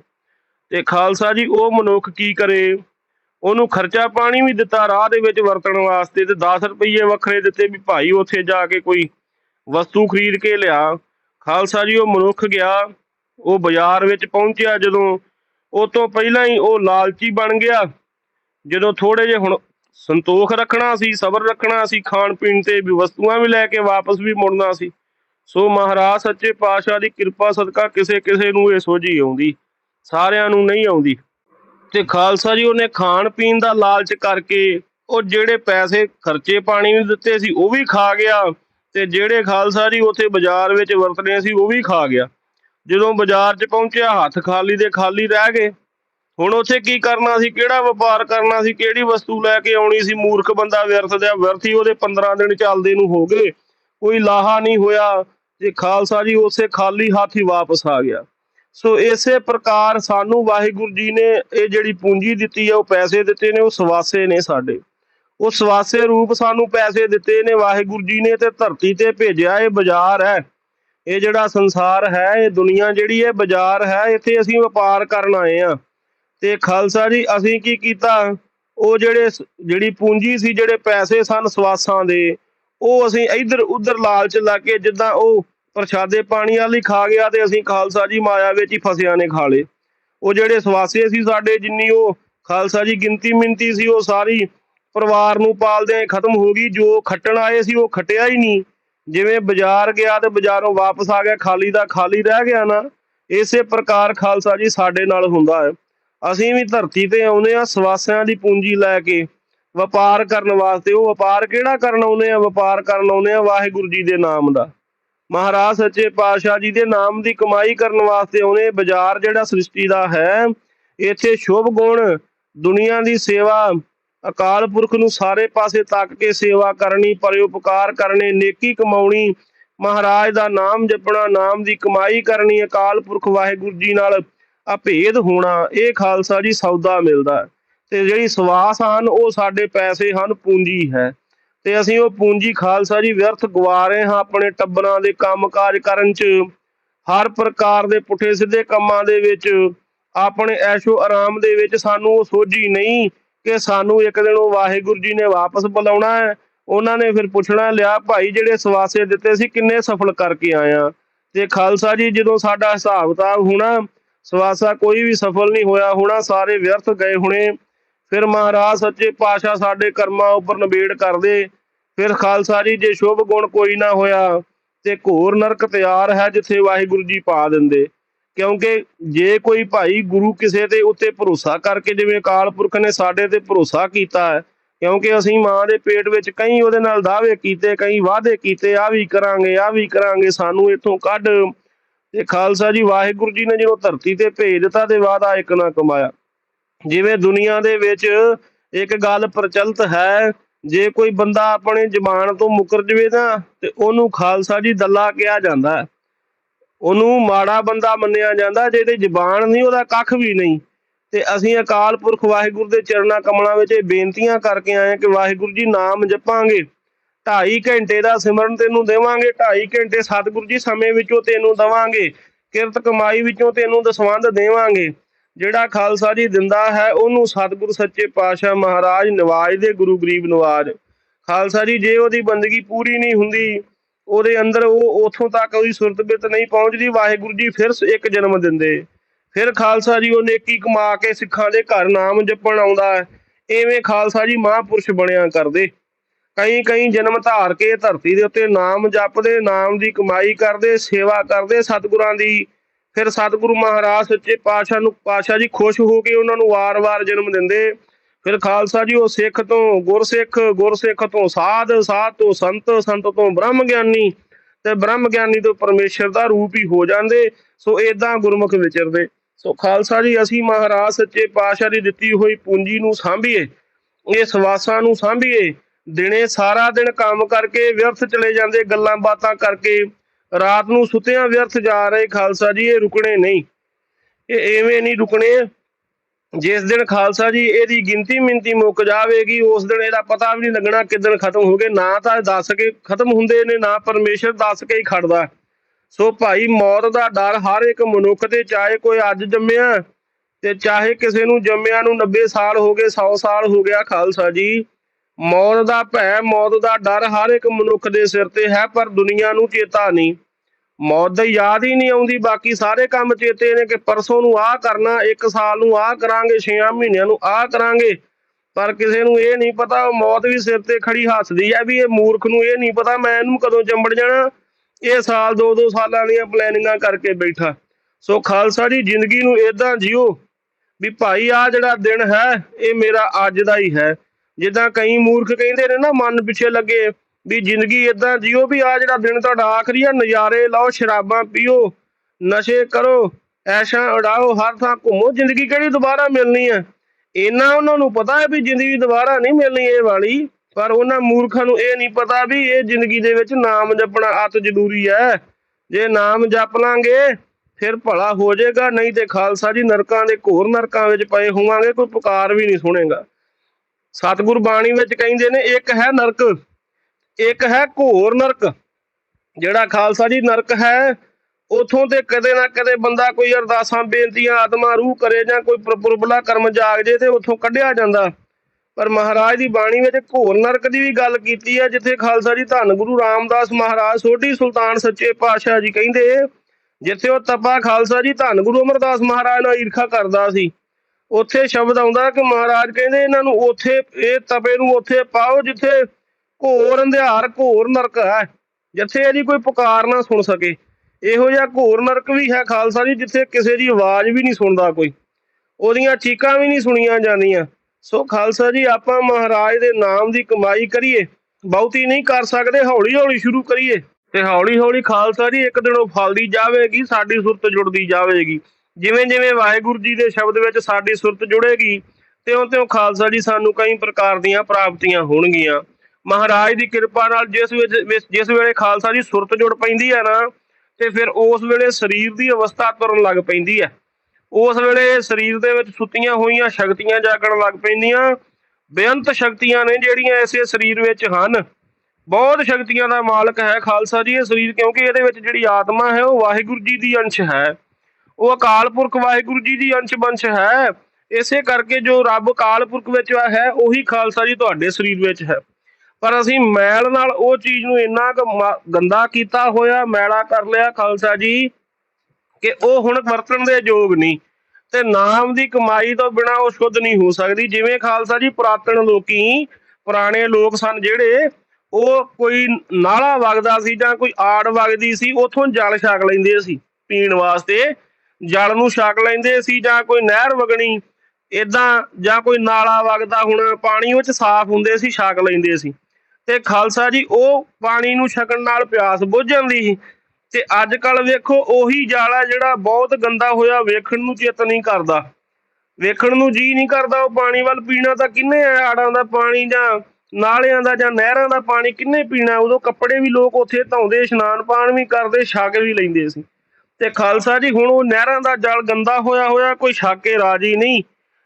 A: ਤੇ ਖਾਲਸਾ ਜੀ, ਉਹ ਮਨੁੱਖ ਕੀ ਕਰੇ? ਉਹਨੂੰ ਖਰਚਾ ਪਾਣੀ ਵੀ ਦਿੱਤਾ, ਰਾਹ ਦੇ ਵਿੱਚ ਵਰਤਣ ਵਾਸਤੇ ਤੇ 10 ਰੁਪਏ ਵੱਖਰੇ ਦਿੱਤੇ ਵੀ ਭਾਈ ਉੱਥੇ ਜਾ ਕੇ ਕੋਈ ਵਸਤੂ ਖਰੀਦ ਕੇ ਲਿਆ। ਖਾਲਸਾ ਜੀ, ਉਹ ਮਨੁੱਖ ਗਿਆ, ਉਹ ਬਾਜ਼ਾਰ ਵਿੱਚ ਪਹੁੰਚਿਆ ਜਦੋਂ, ਉਹ ਤੋਂ ਪਹਿਲਾਂ ਹੀ ਉਹ ਲਾਲਚੀ ਬਣ ਗਿਆ। ਜਦੋਂ ਥੋੜੇ ਜਿਹੇ ਹੁਣ ਸੰਤੋਖ ਰੱਖਣਾ ਸੀ, ਸਬਰ ਰੱਖਣਾ ਸੀ ਖਾਣ ਪੀਣ ਤੇ ਵੀ ਵਸਤੂਆਂ ਵੀ ਲੈ ਕੇ ਵਾਪਸ ਵੀ ਮੁੜਨਾ ਸੀ। ਸੋ ਮਹਾਰਾਜ ਸੱਚੇ ਪਾਤਸ਼ਾਹ ਦੀ ਕਿਰਪਾ ਸਦਕਾ ਕਿਸੇ ਕਿਸੇ ਨੂੰ ਇਹ ਸੋਝੀ ਆਉਂਦੀ, ਸਾਰਿਆਂ ਨੂੰ ਨਹੀਂ ਆਉਂਦੀ। ਤੇ ਖਾਲਸਾ ਜੀ, ਉਹਨੇ ਖਾਣ ਪੀਣ ਦਾ ਲਾਲਚ ਕਰਕੇ, ਉਹ ਜਿਹੜੇ ਪੈਸੇ, ਖਰਚੇ ਪਾਣੀ ਵੀ ਦਿੱਤੇ ਸੀ, ਉਹ ਵੀ ਖਾ ਗਿਆ। ਤੇ ਜਿਹੜੇ ਖਾਲਸਾ ਜੀ ਉੱਥੇ ਬਾਜ਼ਾਰ ਵਿੱਚ ਵਰਤਨੇ ਸੀ, ਉਹ ਵੀ ਖਾ ਗਿਆ। ਜਦੋਂ ਬਾਜ਼ਾਰ 'ਚ ਪਹੁੰਚਿਆ, ਹੱਥ ਖਾਲੀ ਦੇ ਖਾਲੀ ਰਹਿ ਗਏ। ਹੁਣ ਉੱਥੇ ਕੀ ਕਰਨਾ ਸੀ, ਕਿਹੜਾ ਵਪਾਰ ਕਰਨਾ ਸੀ, ਕਿਹੜੀ ਵਸਤੂ ਲੈ ਕੇ ਆਉਣੀ ਸੀ? ਮੂਰਖ ਬੰਦਾ ਵਿਅਰਥ ਦਾ ਵਿਅਰਥੀ ਉਹਦੇ 15 ਦਿਨ ਚੱਲਦੇ ਨੂੰ ਹੋ ਗਏ। ਕੋਈ ਲਾਹਾ ਨਹੀਂ ਹੋਇਆ, ਤੇ ਖਾਲਸਾ ਜੀ ਉਸੇ ਖਾਲੀ ਹੱਥ ਹੀ ਵਾਪਸ ਆ ਗਿਆ। ਸੋ ਇਸੇ ਪ੍ਰਕਾਰ ਸਾਨੂੰ ਵਾਹਿਗੁਰੂ ਜੀ ਨੇ ਇਹ ਜਿਹੜੀ ਪੂੰਜੀ ਦਿੱਤੀ ਹੈ ਉਹ ਪੈਸੇ ਦਿੱਤੇ ਨੇ, ਉਹ ਸਵਾਸੇ ਨੇ ਸਾਡੇ। ਉਹ ਸਵਾਸੇ ਰੂਪ ਸਾਨੂੰ ਪੈਸੇ ਦਿੱਤੇ ਨੇ, ਵਾਹਿਗੁਰੂ ਜੀ ਨੇ ਤੇ ਧਰਤੀ ਤੇ ਭੇਜਿਆ ਇਹ ਬਾਜ਼ਾਰ ਹੈ। ਇਹ ਜਿਹੜਾ ਸੰਸਾਰ ਹੈ, ਇਹ ਦੁਨੀਆ ਜਿਹੜੀ ਇਹ ਬਾਜ਼ਾਰ ਹੈ, ਇੱਥੇ ਅਸੀਂ ਵਪਾਰ ਕਰਨ ਆਏ ਆ ਤੇ ਖਾਲਸਾ ਜੀ, ਅਸੀਂ ਕੀ ਕੀਤਾ? ਉਹ ਜਿਹੜੇ ਜਿਹੜੀ ਪੂੰਜੀ ਸੀ, ਜਿਹੜੇ ਪੈਸੇ ਸਨ ਸਵਾਸਾਂ ਦੇ, ਉਹ ਅਸੀਂ ਇੱਧਰ ਉੱਧਰ ਲਾਲਚ ਲਾ ਕੇ ਜਿੱਦਾਂ ਉਹ ਪ੍ਰਸ਼ਾਦੇ ਪਾਣੀ ਵਾਲੀ ਖਾ ਗਿਆ ਤੇ ਅਸੀਂ ਖਾਲਸਾ ਜੀ ਮਾਇਆ ਵਿੱਚ ਹੀ ਫਸਿਆ ਨੇ ਖਾ ਲਏ। ਉਹ ਜਿਹੜੇ ਸਵਾਸੇ ਸੀ ਸਾਡੇ ਜਿੰਨੀ ਉਹ ਖਾਲਸਾ ਜੀ ਗਿਣਤੀ ਮਿੰਤੀ ਸੀ, ਉਹ ਸਾਰੀ ਪਰਿਵਾਰ ਨੂੰ ਪਾਲਦਿਆਂ ਹੀ ਖਤਮ ਹੋ ਗਈ, ਜੋ ਖੱਟਣ ਆਏ ਸੀ ਉਹ ਖੱਟਿਆ ਹੀ ਨਹੀਂ। ਜਿਵੇਂ ਬਾਜ਼ਾਰ ਗਿਆ ਤੇ ਬਾਜ਼ਾਰੋਂ ਵਾਪਸ ਆ ਗਿਆ, ਖਾਲੀ ਦਾ ਖਾਲੀ ਰਹਿ ਗਿਆ ਨਾ, ਇਸੇ ਪ੍ਰਕਾਰ ਖਾਲਸਾ ਜੀ ਸਾਡੇ ਨਾਲ ਹੁੰਦਾ ਹੈ। ਅਸੀਂ ਵੀ ਧਰਤੀ ਤੇ ਆਉਨੇ ਆ ਸਵਾਸਿਆਂ ਦੀ ਪੂੰਜੀ ਲੈ ਕੇ ਵਪਾਰ ਕਰਨ ਵਾਸਤੇ। ਉਹ ਵਪਾਰ ਕਿਹੜਾ ਕਰਨ ਆਉਂਦੇ ਆ? ਵਪਾਰ ਕਰਨ ਆਉਂਦੇ ਆ ਵਾਹਿਗੁਰੂ ਜੀ ਦੇ ਨਾਮ ਦਾ। ਮਹਾਰਾਜ ਸੱਚੇ ਪਾਤਸ਼ਾਹ ਜੀ ਦੇ ਨਾਮ ਦੀ ਕਮਾਈ ਕਰਨ ਵਾਸਤੇ ਆਉਨੇ ਬਾਜ਼ਾਰ ਜਿਹੜਾ ਸ੍ਰਿਸ਼ਟੀ ਦਾ ਹੈ, ਇੱਥੇ ਸ਼ੁਭ ਗੁਣ, ਦੁਨੀਆ ਦੀ ਸੇਵਾ ਅਕਾਲ ਪੁਰਖ ਨੂੰ ਸਾਰੇ ਪਾਸੇ ਤੱਕ ਕੇ ਸੇਵਾ ਕਰਨੀ ਪਰਉਪਕਾਰ ਕਰਨੇ, ਨੇਕੀ ਕਮਾਉਣੀ, ਮਹਾਰਾਜ ਦਾ ਨਾਮ ਜਪਣਾ, ਨਾਮ ਦੀ ਕਮਾਈ ਕਰਨੀ, ਅਕਾਲ ਪੁਰਖ ਵਾਹਿਗੁਰੂ ਜੀ ਨਾਲ ਅਭੇਦ ਹੋਣਾ, ਇਹ ਖਾਲਸਾ ਜੀ ਸੌਦਾ ਮਿਲਦਾ ਤੇ ਜਿਹੜੀ ਸਵਾਸ ਹਨ, ਉਹ ਸਾਡੇ ਪੈਸੇ ਹਨ, ਪੂੰਜੀ ਹੈ। ਤੇ ਅਸੀਂ ਉਹ ਪੂੰਜੀ ਖਾਲਸਾ ਜੀ ਵਿਅਰਥ ਗਵਾ ਰਹੇ ਹਾਂ ਆਪਣੇ ਟੱਬਰਾਂ ਦੇ ਕੰਮਕਾਜ ਕਰਨ ਚ। ਹਰ ਪ੍ਰਕਾਰ ਦੇ ਪੁੱਠੇ ਸਿੱਧੇ ਕੰਮਾਂ ਦੇ ਵਿੱਚ, ਆਪਣੇ ਐਸ਼ੋ ਆਰਾਮ ਦੇ ਵਿੱਚ ਸਾਨੂੰ ਉਹ ਸੋਝੀ ਨਹੀਂ ਕਿ ਸਾਨੂੰ ਇੱਕ ਦਿਨ ਉਹ ਵਾਹਿਗੁਰੂ ਜੀ ਨੇ ਵਾਪਸ ਬੁਲਾਉਣਾ ਹੈ। ਉਹਨਾਂ ਨੇ ਫਿਰ ਪੁੱਛਣਾ, ਲਿਆ ਭਾਈ ਜਿਹੜੇ ਸਵਾਸੇ ਦਿੱਤੇ ਸੀ, ਕਿੰਨੇ ਸਫਲ ਕਰਕੇ ਆਇਆ? ਤੇ ਖਾਲਸਾ ਜੀ, ਜਦੋਂ ਸਾਡਾ ਹਿਸਾਬ ਕਿਤਾਬ ਹੋਣਾ, ਸਵਾਸਾ ਕੋਈ ਵੀ ਸਫਲ ਨਹੀਂ ਹੋਇਆ ਹੋਣਾ, ਸਾਰੇ ਵਿਅਰਥ ਗਏ ਹੋਣੇ। ਫਿਰ ਮਹਾਰਾਜ ਸੱਚੇ ਪਾਤਸ਼ਾਹ ਸਾਡੇ ਕਰਮਾਂ ਉੱਪਰ ਨਿਬੇੜ ਕਰਦੇ। ਫਿਰ ਖਾਲਸਾ ਜੀ, ਜੇ ਸ਼ੁਭ ਗੁਣ ਕੋਈ ਨਾ ਹੋਇਆ, ਤੇ ਘੋਰ ਨਰਕ ਤਿਆਰ ਹੈ ਜਿੱਥੇ ਵਾਹਿਗੁਰੂ ਜੀ ਪਾ ਦਿੰਦੇ। ਕਿਉਂਕਿ ਜੇ ਕੋਈ ਭਾਈ ਗੁਰੂ ਕਿਸੇ ਦੇ ਉੱਤੇ ਭਰੋਸਾ ਕਰਕੇ, ਜਿਵੇਂ ਅਕਾਲ ਪੁਰਖ ਨੇ ਸਾਡੇ ਤੇ ਭਰੋਸਾ ਕੀਤਾ ਹੈ, ਕਿਉਂਕਿ ਅਸੀਂ ਮਾਂ ਦੇ ਪੇਟ ਵਿੱਚ ਕਈ ਉਹਦੇ ਨਾਲ ਦਾਅਵੇ ਕੀਤੇ, ਕਈ ਵਾਅਦੇ ਕੀਤੇ ਆ ਵੀ ਕਰਾਂਗੇ ਆ ਵੀ ਕਰਾਂਗੇ, ਸਾਨੂੰ ਇੱਥੋਂ ਕੱਢ। ਤੇ ਖਾਲਸਾ ਜੀ, ਵਾਹਿਗੁਰੂ ਜੀ ਨੇ ਜਦੋਂ ਧਰਤੀ ਤੇ ਭੇਜ ਦਿੱਤਾ ਤੇ ਵਾਦਾ ਇੱਕ ਨਾ ਕਮਾਇਆ। ਜਿਵੇਂ ਦੁਨੀਆ ਦੇ ਵਿੱਚ ਇੱਕ ਗੱਲ ਪ੍ਰਚਲਿਤ ਹੈ, ਜੇ ਕੋਈ ਬੰਦਾ ਆਪਣੇ ਜ਼ਬਾਨ ਤੋਂ ਮੁਕਰ ਜਵੇ ਤਾਂ ਤੇ ਉਹਨੂੰ ਖਾਲਸਾ ਜੀ ਦੱਲਾ ਕਿਹਾ ਜਾਂਦਾ ਹੈ। ਉਹਨੂੰ ਮਾੜਾ ਬੰਦਾ ਮੰਨਿਆ ਜਾਂਦਾ ਜਿਹਦੀ ਜ਼ਬਾਨ ਨਹੀਂ, ਉਹਦਾ ਕੱਖ ਵੀ ਨਹੀਂ। ਤੇ ਅਸੀਂ ਅਕਾਲ ਪੁਰਖ ਵਾਹਿਗੁਰੂ ਦੇ ਚਰਨਾਂ ਕਮਲਾਂ ਵਿੱਚ ਇਹ ਬੇਨਤੀਆਂ ਕਰਕੇ ਆਏ ਕਿ ਵਾਹਿਗੁਰੂ ਜੀ ਨਾਮ ਜਪਾਂਗੇ। 2.5 ਘੰਟੇ ਦਾ ਸਿਮਰਨ ਤੈਨੂੰ ਦੇਵਾਂਗੇ 2.5 ਘੰਟੇ ਸਤਿਗੁਰੂ ਜੀ ਸਮੇਂ ਵਿੱਚੋਂ ਤੈਨੂੰ ਦਵਾਂਗੇ, ਕਿਰਤ ਕਮਾਈ ਵਿੱਚੋਂ ਤੈਨੂੰ ਦਸਵੰਧ ਦੇਵਾਂਗੇ। ਜਿਹੜਾ ਖਾਲਸਾ ਜੀ ਦਿੰਦਾ ਹੈ, ਉਹਨੂੰ ਸਤਿਗੁਰ ਸੱਚੇ ਪਾਤਸ਼ਾਹ ਮਹਾਰਾਜ ਨਿਵਾਜ ਦੇ ਗੁਰੂ ਗਰੀਬ ਨਵਾਜ। ਖਾਲਸਾ ਜੀ, ਜੇ ਉਹਦੀ ਬੰਦਗੀ ਪੂਰੀ ਨਹੀਂ ਹੁੰਦੀ ਉਹਦੇ ਅੰਦਰ ਉਹ ਉਥੋਂ ਤੱਕ ਉਹਦੀ ਸੁਰਤ ਬਿਰਤ ਨਹੀਂ ਪਹੁੰਚਦੀ, ਵਾਹਿਗੁਰੂ ਜੀ ਫਿਰ ਇੱਕ ਜਨਮ ਦਿੰਦੇ। ਫਿਰ ਖਾਲਸਾ ਜੀ ਉਹ ਨੇਕੀ ਕਮਾ ਕੇ ਸਿੱਖਾਂ ਦੇ ਘਰ ਨਾਮ ਜਪਣ ਆਉਂਦਾ ਹੈ? ਐਵੇਂ ਖਾਲਸਾ ਜੀ ਮਹਾਂਪੁਰਸ਼ ਬਣਿਆ ਕਰਦੇ। ਕਈ ਕਈ ਜਨਮ ਧਾਰ ਕੇ ਧਰਤੀ ਦੇ ਉੱਤੇ ਨਾਮ ਜਪਦੇ, ਨਾਮ ਦੀ ਕਮਾਈ ਕਰਦੇ, ਸੇਵਾ ਕਰਦੇ ਸਤਿਗੁਰਾਂ ਦੀ। ਫਿਰ ਸਤਿਗੁਰੂ ਮਹਾਰਾਜ ਸੱਚੇ ਪਾਤਸ਼ਾਹ ਨੂੰ ਪਾਤਸ਼ਾਹ ਜੀ ਖੁਸ਼ ਹੋ ਕੇ ਉਹਨਾਂ ਨੂੰ ਵਾਰ-ਵਾਰ ਜਨਮ ਦਿੰਦੇ। ਫਿਰ ਖਾਲਸਾ ਜੀ, ਉਹ ਸਿੱਖ ਤੋਂ ਗੁਰਸਿੱਖ ਗੁਰਸਿੱਖ ਤੋਂ ਸਾਧ ਸਾਧ ਤੋਂ ਸੰਤ ਸੰਤ ਤੋਂ ਬ੍ਰਹਮ ਗਿਆਨੀ ਤੇ ਬ੍ਰਹਮ ਗਿਆਨੀ ਤੋਂ ਪਰਮੇਸ਼ਰ ਦਾ ਰੂਪ ਹੀ ਹੋ ਜਾਂਦੇ, ਸੋ ਇਦਾਂ ਗੁਰਮੁਖ ਵਿਚਰਦੇ। ਸੋ ਖਾਲਸਾ ਜੀ, ਅਸੀਂ ਮਹਾਰਾਜ ਸੱਚੇ ਪਾਤਸ਼ਾਹ ਦੀ ਦਿੱਤੀ ਹੋਈ ਪੂੰਜੀ ਨੂੰ ਸਾਂਭੀਏ, ਇਹ ਸਵਾਸਾਂ ਨੂੰ ਸਾਂਭੀਏ, ਦਿਨੇ ਸਾਰਾ ਦਿਨ ਕੰਮ ਕਰਕੇ ਵਿਅਰਥ ਚਲੇ ਜਾਂਦੇ, ਗੱਲਾਂ ਬਾਤਾਂ ਕਰਕੇ, ਰਾਤ ਨੂੰ ਸੁੱਤਿਆਂ ਵਿਅਰਥ ਜਾ ਰਹੇ ਖਾਲਸਾ ਜੀ, ਇਹ ਰੁਕਣੇ ਨਹੀਂ। ਇਹ ਐਵੇਂ ਨਹੀਂ ਰੁਕਣੇ ਜਿਸ ਦਿਨ ਖਾਲਸਾ ਜੀ ਇਹਦੀ ਗਿਣਤੀ ਮਿੰਤੀ ਮੁੱਕ ਜਾਵੇਗੀ, ਉਸ ਦਿਨ ਇਹਦਾ ਪਤਾ ਵੀ ਨਹੀਂ ਲੱਗਣਾ ਕਿਦਣ ਖਤਮ ਹੋ ਗਏ ਨਾ ਤਾਂ ਦੱਸ ਕੇ ਖਤਮ ਹੁੰਦੇ ਨੇ, ਨਾ ਪਰਮੇਸ਼ਰ ਦੱਸ ਕੇ ਹੀ ਖੜਦਾ। ਸੋ ਭਾਈ, ਮੌਤ ਦਾ ਡਰ ਹਰ ਇੱਕ ਮਨੁੱਖ ਤੇ, ਚਾਹੇ ਕੋਈ ਅੱਜ ਜੰਮਿਆ ਤੇ ਚਾਹੇ ਕਿਸੇ ਨੂੰ ਜੰਮਿਆ ਨੂੰ 90 ਸਾਲ ਹੋ ਗਏ 100 ਸਾਲ ਹੋ ਗਿਆ ਖਾਲਸਾ ਜੀ। ਮੌਤ ਦਾ ਭੈ, ਮੌਤ ਦਾ ਡਰ ਹਰ ਇੱਕ ਮਨੁੱਖ ਦੇ ਸਿਰ ਤੇ ਹੈ, ਪਰ ਦੁਨੀਆ ਨੂੰ ਚੇਤਾ ਨਹੀਂ। ਮੌਤ ਦਾ ਯਾਦ ਹੀ ਨਹੀਂ ਆਉਂਦੀ, ਬਾਕੀ ਸਾਰੇ ਕੰਮ ਚੇਤੇ ਨੇ ਕਿ ਪਰਸੋਂ ਨੂੰ ਆਹ ਕਰਨਾ, ਇੱਕ ਸਾਲ ਨੂੰ ਆਹ ਕਰਾਂਗੇ 6 ਮਹੀਨਿਆਂ ਨੂੰ ਆਹ ਕਰਾਂਗੇ। ਪਰ ਕਿਸੇ ਨੂੰ ਇਹ ਨਹੀਂ ਪਤਾ, ਉਹ ਮੌਤ ਵੀ ਸਿਰ ਤੇ ਖੜੀ ਹੱਸਦੀ ਹੈ ਵੀ ਇਹ ਮੂਰਖ ਨੂੰ ਇਹ ਨਹੀਂ ਪਤਾ, ਮੈਂ ਇਹਨੂੰ ਕਦੋਂ ਚੰਬੜ ਜਾਣਾ? ਇਹ ਸਾਲ, ਦੋ ਦੋ ਸਾਲਾਂ ਦੀਆਂ ਪਲੈਨਿੰਗਾਂ ਕਰਕੇ ਬੈਠਾ। ਸੋ ਖਾਲਸਾ ਦੀ ਜ਼ਿੰਦਗੀ ਨੂੰ ਇਦਾਂ ਜਿਓ ਵੀ ਭਾਈ ਆ ਜਿਹੜਾ ਦਿਨ ਹੈ, ਇਹ ਮੇਰਾ ਅੱਜ ਦਾ ਹੀ ਹੈ। ਜਿੱਦਾਂ ਕਈ ਮੂਰਖ ਕਹਿੰਦੇ ਨੇ ਨਾ, ਮਨ ਪਿੱਛੇ ਲੱਗੇ। ਵੀ ਜ਼ਿੰਦਗੀ ਇਦਾਂ ਜਿਓ ਵੀ ਆ ਜਿਹੜਾ ਦਿਨ ਤੁਹਾਡਾ ਆਖਰੀ ਆ, ਨਜ਼ਾਰੇ ਲਓ, ਸ਼ਰਾਬਾਂ ਪੀਓ, ਨਸ਼ੇ ਕਰੋ, ਐਸ਼ਾਂ ਉਡਾਓ, ਹਰ ਥਾਂ ਘੁੰਮੋ, ਜ਼ਿੰਦਗੀ ਕਿਹੜੀ ਦੁਬਾਰਾ ਮਿਲਣੀ ਹੈ ਇਹਨਾਂ ਉਹਨਾਂ ਨੂੰ ਪਤਾ ਹੈ ਵੀ ਜ਼ਿੰਦਗੀ ਦੁਬਾਰਾ ਨਹੀਂ ਮਿਲਣੀ ਇਹ ਵਾਲੀ, ਪਰ ਉਹਨਾਂ ਮੂਰਖਾਂ ਨੂੰ ਇਹ ਨਹੀਂ ਪਤਾ ਵੀ ਇਹ ਜ਼ਿੰਦਗੀ ਦੇ ਵਿੱਚ ਨਾਮ ਜਪਣਾ ਅਤ ਜ਼ਰੂਰੀ ਹੈ। ਜੇ ਨਾਮ ਜਪ ਲਾਂਗੇ, ਫਿਰ ਭਲਾ ਹੋ ਜਾਏਗਾ, ਨਹੀਂ ਤੇ ਖਾਲਸਾ ਜੀ ਨਰਕਾਂ ਦੇ ਘੋਰ ਨਰਕਾਂ ਵਿੱਚ ਪਏ ਹੋਵਾਂਗੇ, ਕੋਈ ਪੁਕਾਰ ਵੀ ਨਹੀਂ ਸੁਣੇਗਾ। ਸਤਿਗੁਰ ਬਾਣੀ ਵਿੱਚ ਕਹਿੰਦੇ ਨੇ, ਇੱਕ ਹੈ ਨਰਕ। ਇੱਕ ਹੈ ਘੋਰ ਨਰਕ, ਜਿਹੜਾ ਖਾਲਸਾ ਜੀ ਨਰਕ ਹੈ, ਉਥੋਂ ਤੇ ਕਦੇ ਨਾ ਕਦੇ ਬੰਦਾ ਕੋਈ ਅਰਦਾਸਾਂ, ਬੇਨਤੀਆਂ, ਆਤਮਾ, ਰੂਹ ਕਰੇ ਜਾਂ ਕੋਈ ਪ੍ਰਪੁਰਬਲਾ ਕਰਮ ਜਾਗ ਜੇ ਤੇ ਉਥੋਂ ਕੱਢਿਆ ਜਾਂਦਾ। ਪਰ ਮਹਾਰਾਜ ਦੀ ਬਾਣੀ ਵਿੱਚ ਘੋਰ ਨਰਕ ਦੀ ਵੀ ਗੱਲ ਕੀਤੀ ਹੈ, ਜਿੱਥੇ ਖਾਲਸਾ ਜੀ ਧੰਨ ਗੁਰੂ ਰਾਮਦਾਸ ਮਹਾਰਾਜ, ਸੋਢੀ ਸੁਲਤਾਨ ਸੱਚੇ ਪਾਤਸ਼ਾਹ ਜੀ ਕਹਿੰਦੇ, ਜਿੱਥੇ ਉਹ ਤਪਾ ਖਾਲਸਾ ਜੀ ਧੰਨ ਗੁਰੂ ਅਮਰਦਾਸ ਮਹਾਰਾਜ ਨਾਲ ਈਰਖਾ ਕਰਦਾ ਸੀ। ਉੱਥੇ ਸ਼ਬਦ ਆਉਂਦਾ ਕਿ ਮਹਾਰਾਜ ਕਹਿੰਦੇ, ਇਹਨਾਂ ਨੂੰ ਉੱਥੇ, ਇਹ ਤਪੇ ਨੂੰ ਉੱਥੇ ਪਾਓ, ਜਿੱਥੇ ਘੋਰ ਅੰਧਿਆਰ, ਘੋਰ ਨਰਕ ਹੈ। ਜਿੱਥੇ ਇਹਦੀ ਕੋਈ ਪੁਕਾਰ ਨਾ ਸੁਣ ਸਕੇ। ਇਹੋ ਜਿਹਾ ਘੋਰ ਨਰਕ ਵੀ ਹੈ ਖਾਲਸਾ ਜੀ, ਜਿੱਥੇ ਕਿਸੇ ਦੀ ਆਵਾਜ਼ ਵੀ ਨਹੀਂ ਸੁਣਦਾ ਕੋਈ। ਉਹਦੀਆਂ ਚੀਕਾਂ ਵੀ ਨਹੀਂ ਸੁਣੀਆਂ ਜਾਂਦੀਆਂ। ਸੋ ਖਾਲਸਾ ਜੀ, ਆਪਾਂ ਮਹਾਰਾਜ ਦੇ ਨਾਮ ਦੀ ਕਮਾਈ ਕਰੀਏ। ਬਹੁਤੀ ਨਹੀਂ ਕਰ ਸਕਦੇ ਹੌਲੀ ਹੌਲੀ ਸ਼ੁਰੂ ਕਰੀਏ। ਤੇ ਹੌਲੀ ਹੌਲੀ ਖਾਲਸਾ ਜੀ, ਇੱਕ ਦਿਨ ਉਹ ਫਲਦੀ ਜਾਵੇਗੀ, ਸਾਡੀ ਸੁਰਤ ਜੁੜਦੀ ਜਾਵੇਗੀ। ਜਿਵੇਂ ਜਿਵੇਂ ਵਾਹਿਗੁਰੂ ਜੀ ਦੇ ਸ਼ਬਦ ਵਿੱਚ ਸਾਡੀ ਸੁਰਤ ਜੁੜੇਗੀ ਤਿਉਂ ਤਿਉਂ ਖਾਲਸਾ ਜੀ ਸਾਨੂੰ ਕਈ ਪ੍ਰਕਾਰ ਦੀਆਂ ਪ੍ਰਾਪਤੀਆਂ ਹੋਣਗੀਆਂ। ਮਹਾਰਾਜ ਦੀ ਕਿਰਪਾ ਨਾਲ ਜਿਸ ਵਿੱਚ ਜਿਸ ਵੇਲੇ ਖਾਲਸਾ ਜੀ ਸੁਰਤ ਜੁੜ ਪੈਂਦੀ ਹੈ ਨਾ, ਤੇ ਫਿਰ ਉਸ ਵੇਲੇ ਸਰੀਰ ਦੀ ਅਵਸਥਾ ਤੁਰਨ ਲੱਗ ਪੈਂਦੀ ਹੈ। ਉਸ ਵੇਲੇ ਸਰੀਰ ਦੇ ਵਿੱਚ ਸੁੱਤੀਆਂ ਹੋਈਆਂ ਸ਼ਕਤੀਆਂ ਜਾਗਣ ਲੱਗ ਪੈਂਦੀਆਂ। ਬੇਅੰਤ ਸ਼ਕਤੀਆਂ ਨੇ ਜਿਹੜੀਆਂ ਇਸੇ ਸਰੀਰ ਵਿੱਚ ਹਨ। ਬਹੁਤ ਸ਼ਕਤੀਆਂ ਦਾ ਮਾਲਕ ਹੈ ਖਾਲਸਾ ਜੀ ਇਹ ਸਰੀਰ, ਕਿਉਂਕਿ ਇਹਦੇ ਵਿੱਚ ਜਿਹੜੀ ਆਤਮਾ ਹੈ ਉਹ ਵਾਹਿਗੁਰੂ ਜੀ ਦੀ ਅੰਸ਼ ਹੈ। ਉਹ ਅਕਾਲ ਪੁਰਖ ਵਾਹਿਗੁਰੂ ਜੀ ਦੀ ਅੰਸ਼ ਬੰਸ਼ ਹੈ। ਇਸੇ ਕਰਕੇ ਜੋ ਰੱਬ ਅਕਾਲ ਪੁਰਖ ਵਿੱਚ ਹੈ, ਉਹੀ ਖਾਲਸਾ ਜੀ ਤੁਹਾਡੇ ਸਰੀਰ ਵਿੱਚ ਹੈ। ਪਰ ਅਸੀਂ ਮੈਲ ਨਾਲ ਉਹ ਚੀਜ਼ ਨੂੰ ਇੰਨਾ ਕੁ ਮਾ- ਗੰਦਾ ਕੀਤਾ ਹੋਇਆ, ਮੈਲਾ ਕਰ ਲਿਆ ਖਾਲਸਾ ਜੀ, ਕਿ ਉਹ ਹੁਣ ਵਰਤਣ ਦੇ ਯੋਗ ਨਹੀਂ। ਤੇ ਨਾਮ ਦੀ ਕਮਾਈ ਤੋਂ ਬਿਨਾ ਉਹ ਸ਼ੁੱਧ ਨਹੀਂ ਹੋ ਸਕਦੀ। ਜਿਵੇਂ ਖਾਲਸਾ ਜੀ ਪੁਰਾਤਨ ਲੋਕੀ, ਪੁਰਾਣੇ ਲੋਕ ਸਨ ਜਿਹੜੇ, ਉਹ ਕੋਈ ਨਾਲਾ ਵਗਦਾ ਸੀ ਜਾਂ ਕੋਈ ਆੜ ਵਗਦੀ ਸੀ, ਉਥੋਂ ਜਲ ਛਕ ਲੈਂਦੇ ਸੀ ਪੀਣ ਵਾਸਤੇ। ਜਲ ਨੂੰ ਛਕ ਲੈਂਦੇ ਸੀ ਜਾਂ ਕੋਈ ਨਹਿਰ ਵਗਣੀ ਇਦਾਂ ਜਾਂ ਕੋਈ ਨਾਲਾ ਵਗਦਾ, ਹੁਣ ਪਾਣੀ ਉਹ 'ਚ ਸਾਫ਼ ਹੁੰਦੇ ਸੀ, ਛਕ ਲੈਂਦੇ ਸੀ। ਤੇ ਖਾਲਸਾ ਜੀ, ਉਹ ਪਾਣੀ ਨੂੰ ਛਕਣ ਨਾਲ ਪਿਆਸ ਬੁੱਝ ਜਾਂਦੀ ਸੀ। ਤੇ ਅੱਜ ਕੱਲ ਵੇਖੋ, ਉਹੀ ਜਾਲਾ ਜਿਹੜਾ ਬਹੁਤ ਗੰਦਾ ਹੋਇਆ, ਵੇਖਣ ਨੂੰ ਚਿੱਤ ਨਹੀਂ ਕਰਦਾ। ਵੇਖਣ ਨੂੰ ਜੀ ਨਹੀਂ ਕਰਦਾ, ਉਹ ਪਾਣੀ ਵੱਲ ਪੀਣਾ ਤਾਂ ਕਿੰਨੇ ਆ ਆੜਾਂ ਦਾ ਪਾਣੀ ਜਾਂ ਨਾਲਿਆਂ ਦਾ ਜਾਂ ਨਹਿਰਾਂ ਦਾ ਪਾਣੀ ਕਿੰਨੇ ਪੀਣਾ। ਉਦੋਂ ਕੱਪੜੇ ਵੀ ਲੋਕ ਉੱਥੇ ਧੌਂਦੇ, ਇਸ਼ਨਾਨ ਪਾਣ ਵੀ ਕਰਦੇ ਛਕ ਵੀ ਲੈਂਦੇ ਸੀ। ਤੇ ਖਾਲਸਾ ਜੀ, ਹੁਣ ਉਹ ਨਹਿਰਾਂ ਦਾ ਜਲ ਗੰਦਾ ਹੋਇਆ ਹੋਇਆ ਕੋਈ ਛਕ ਕੇ ਰਾਜੀ ਨਹੀਂ।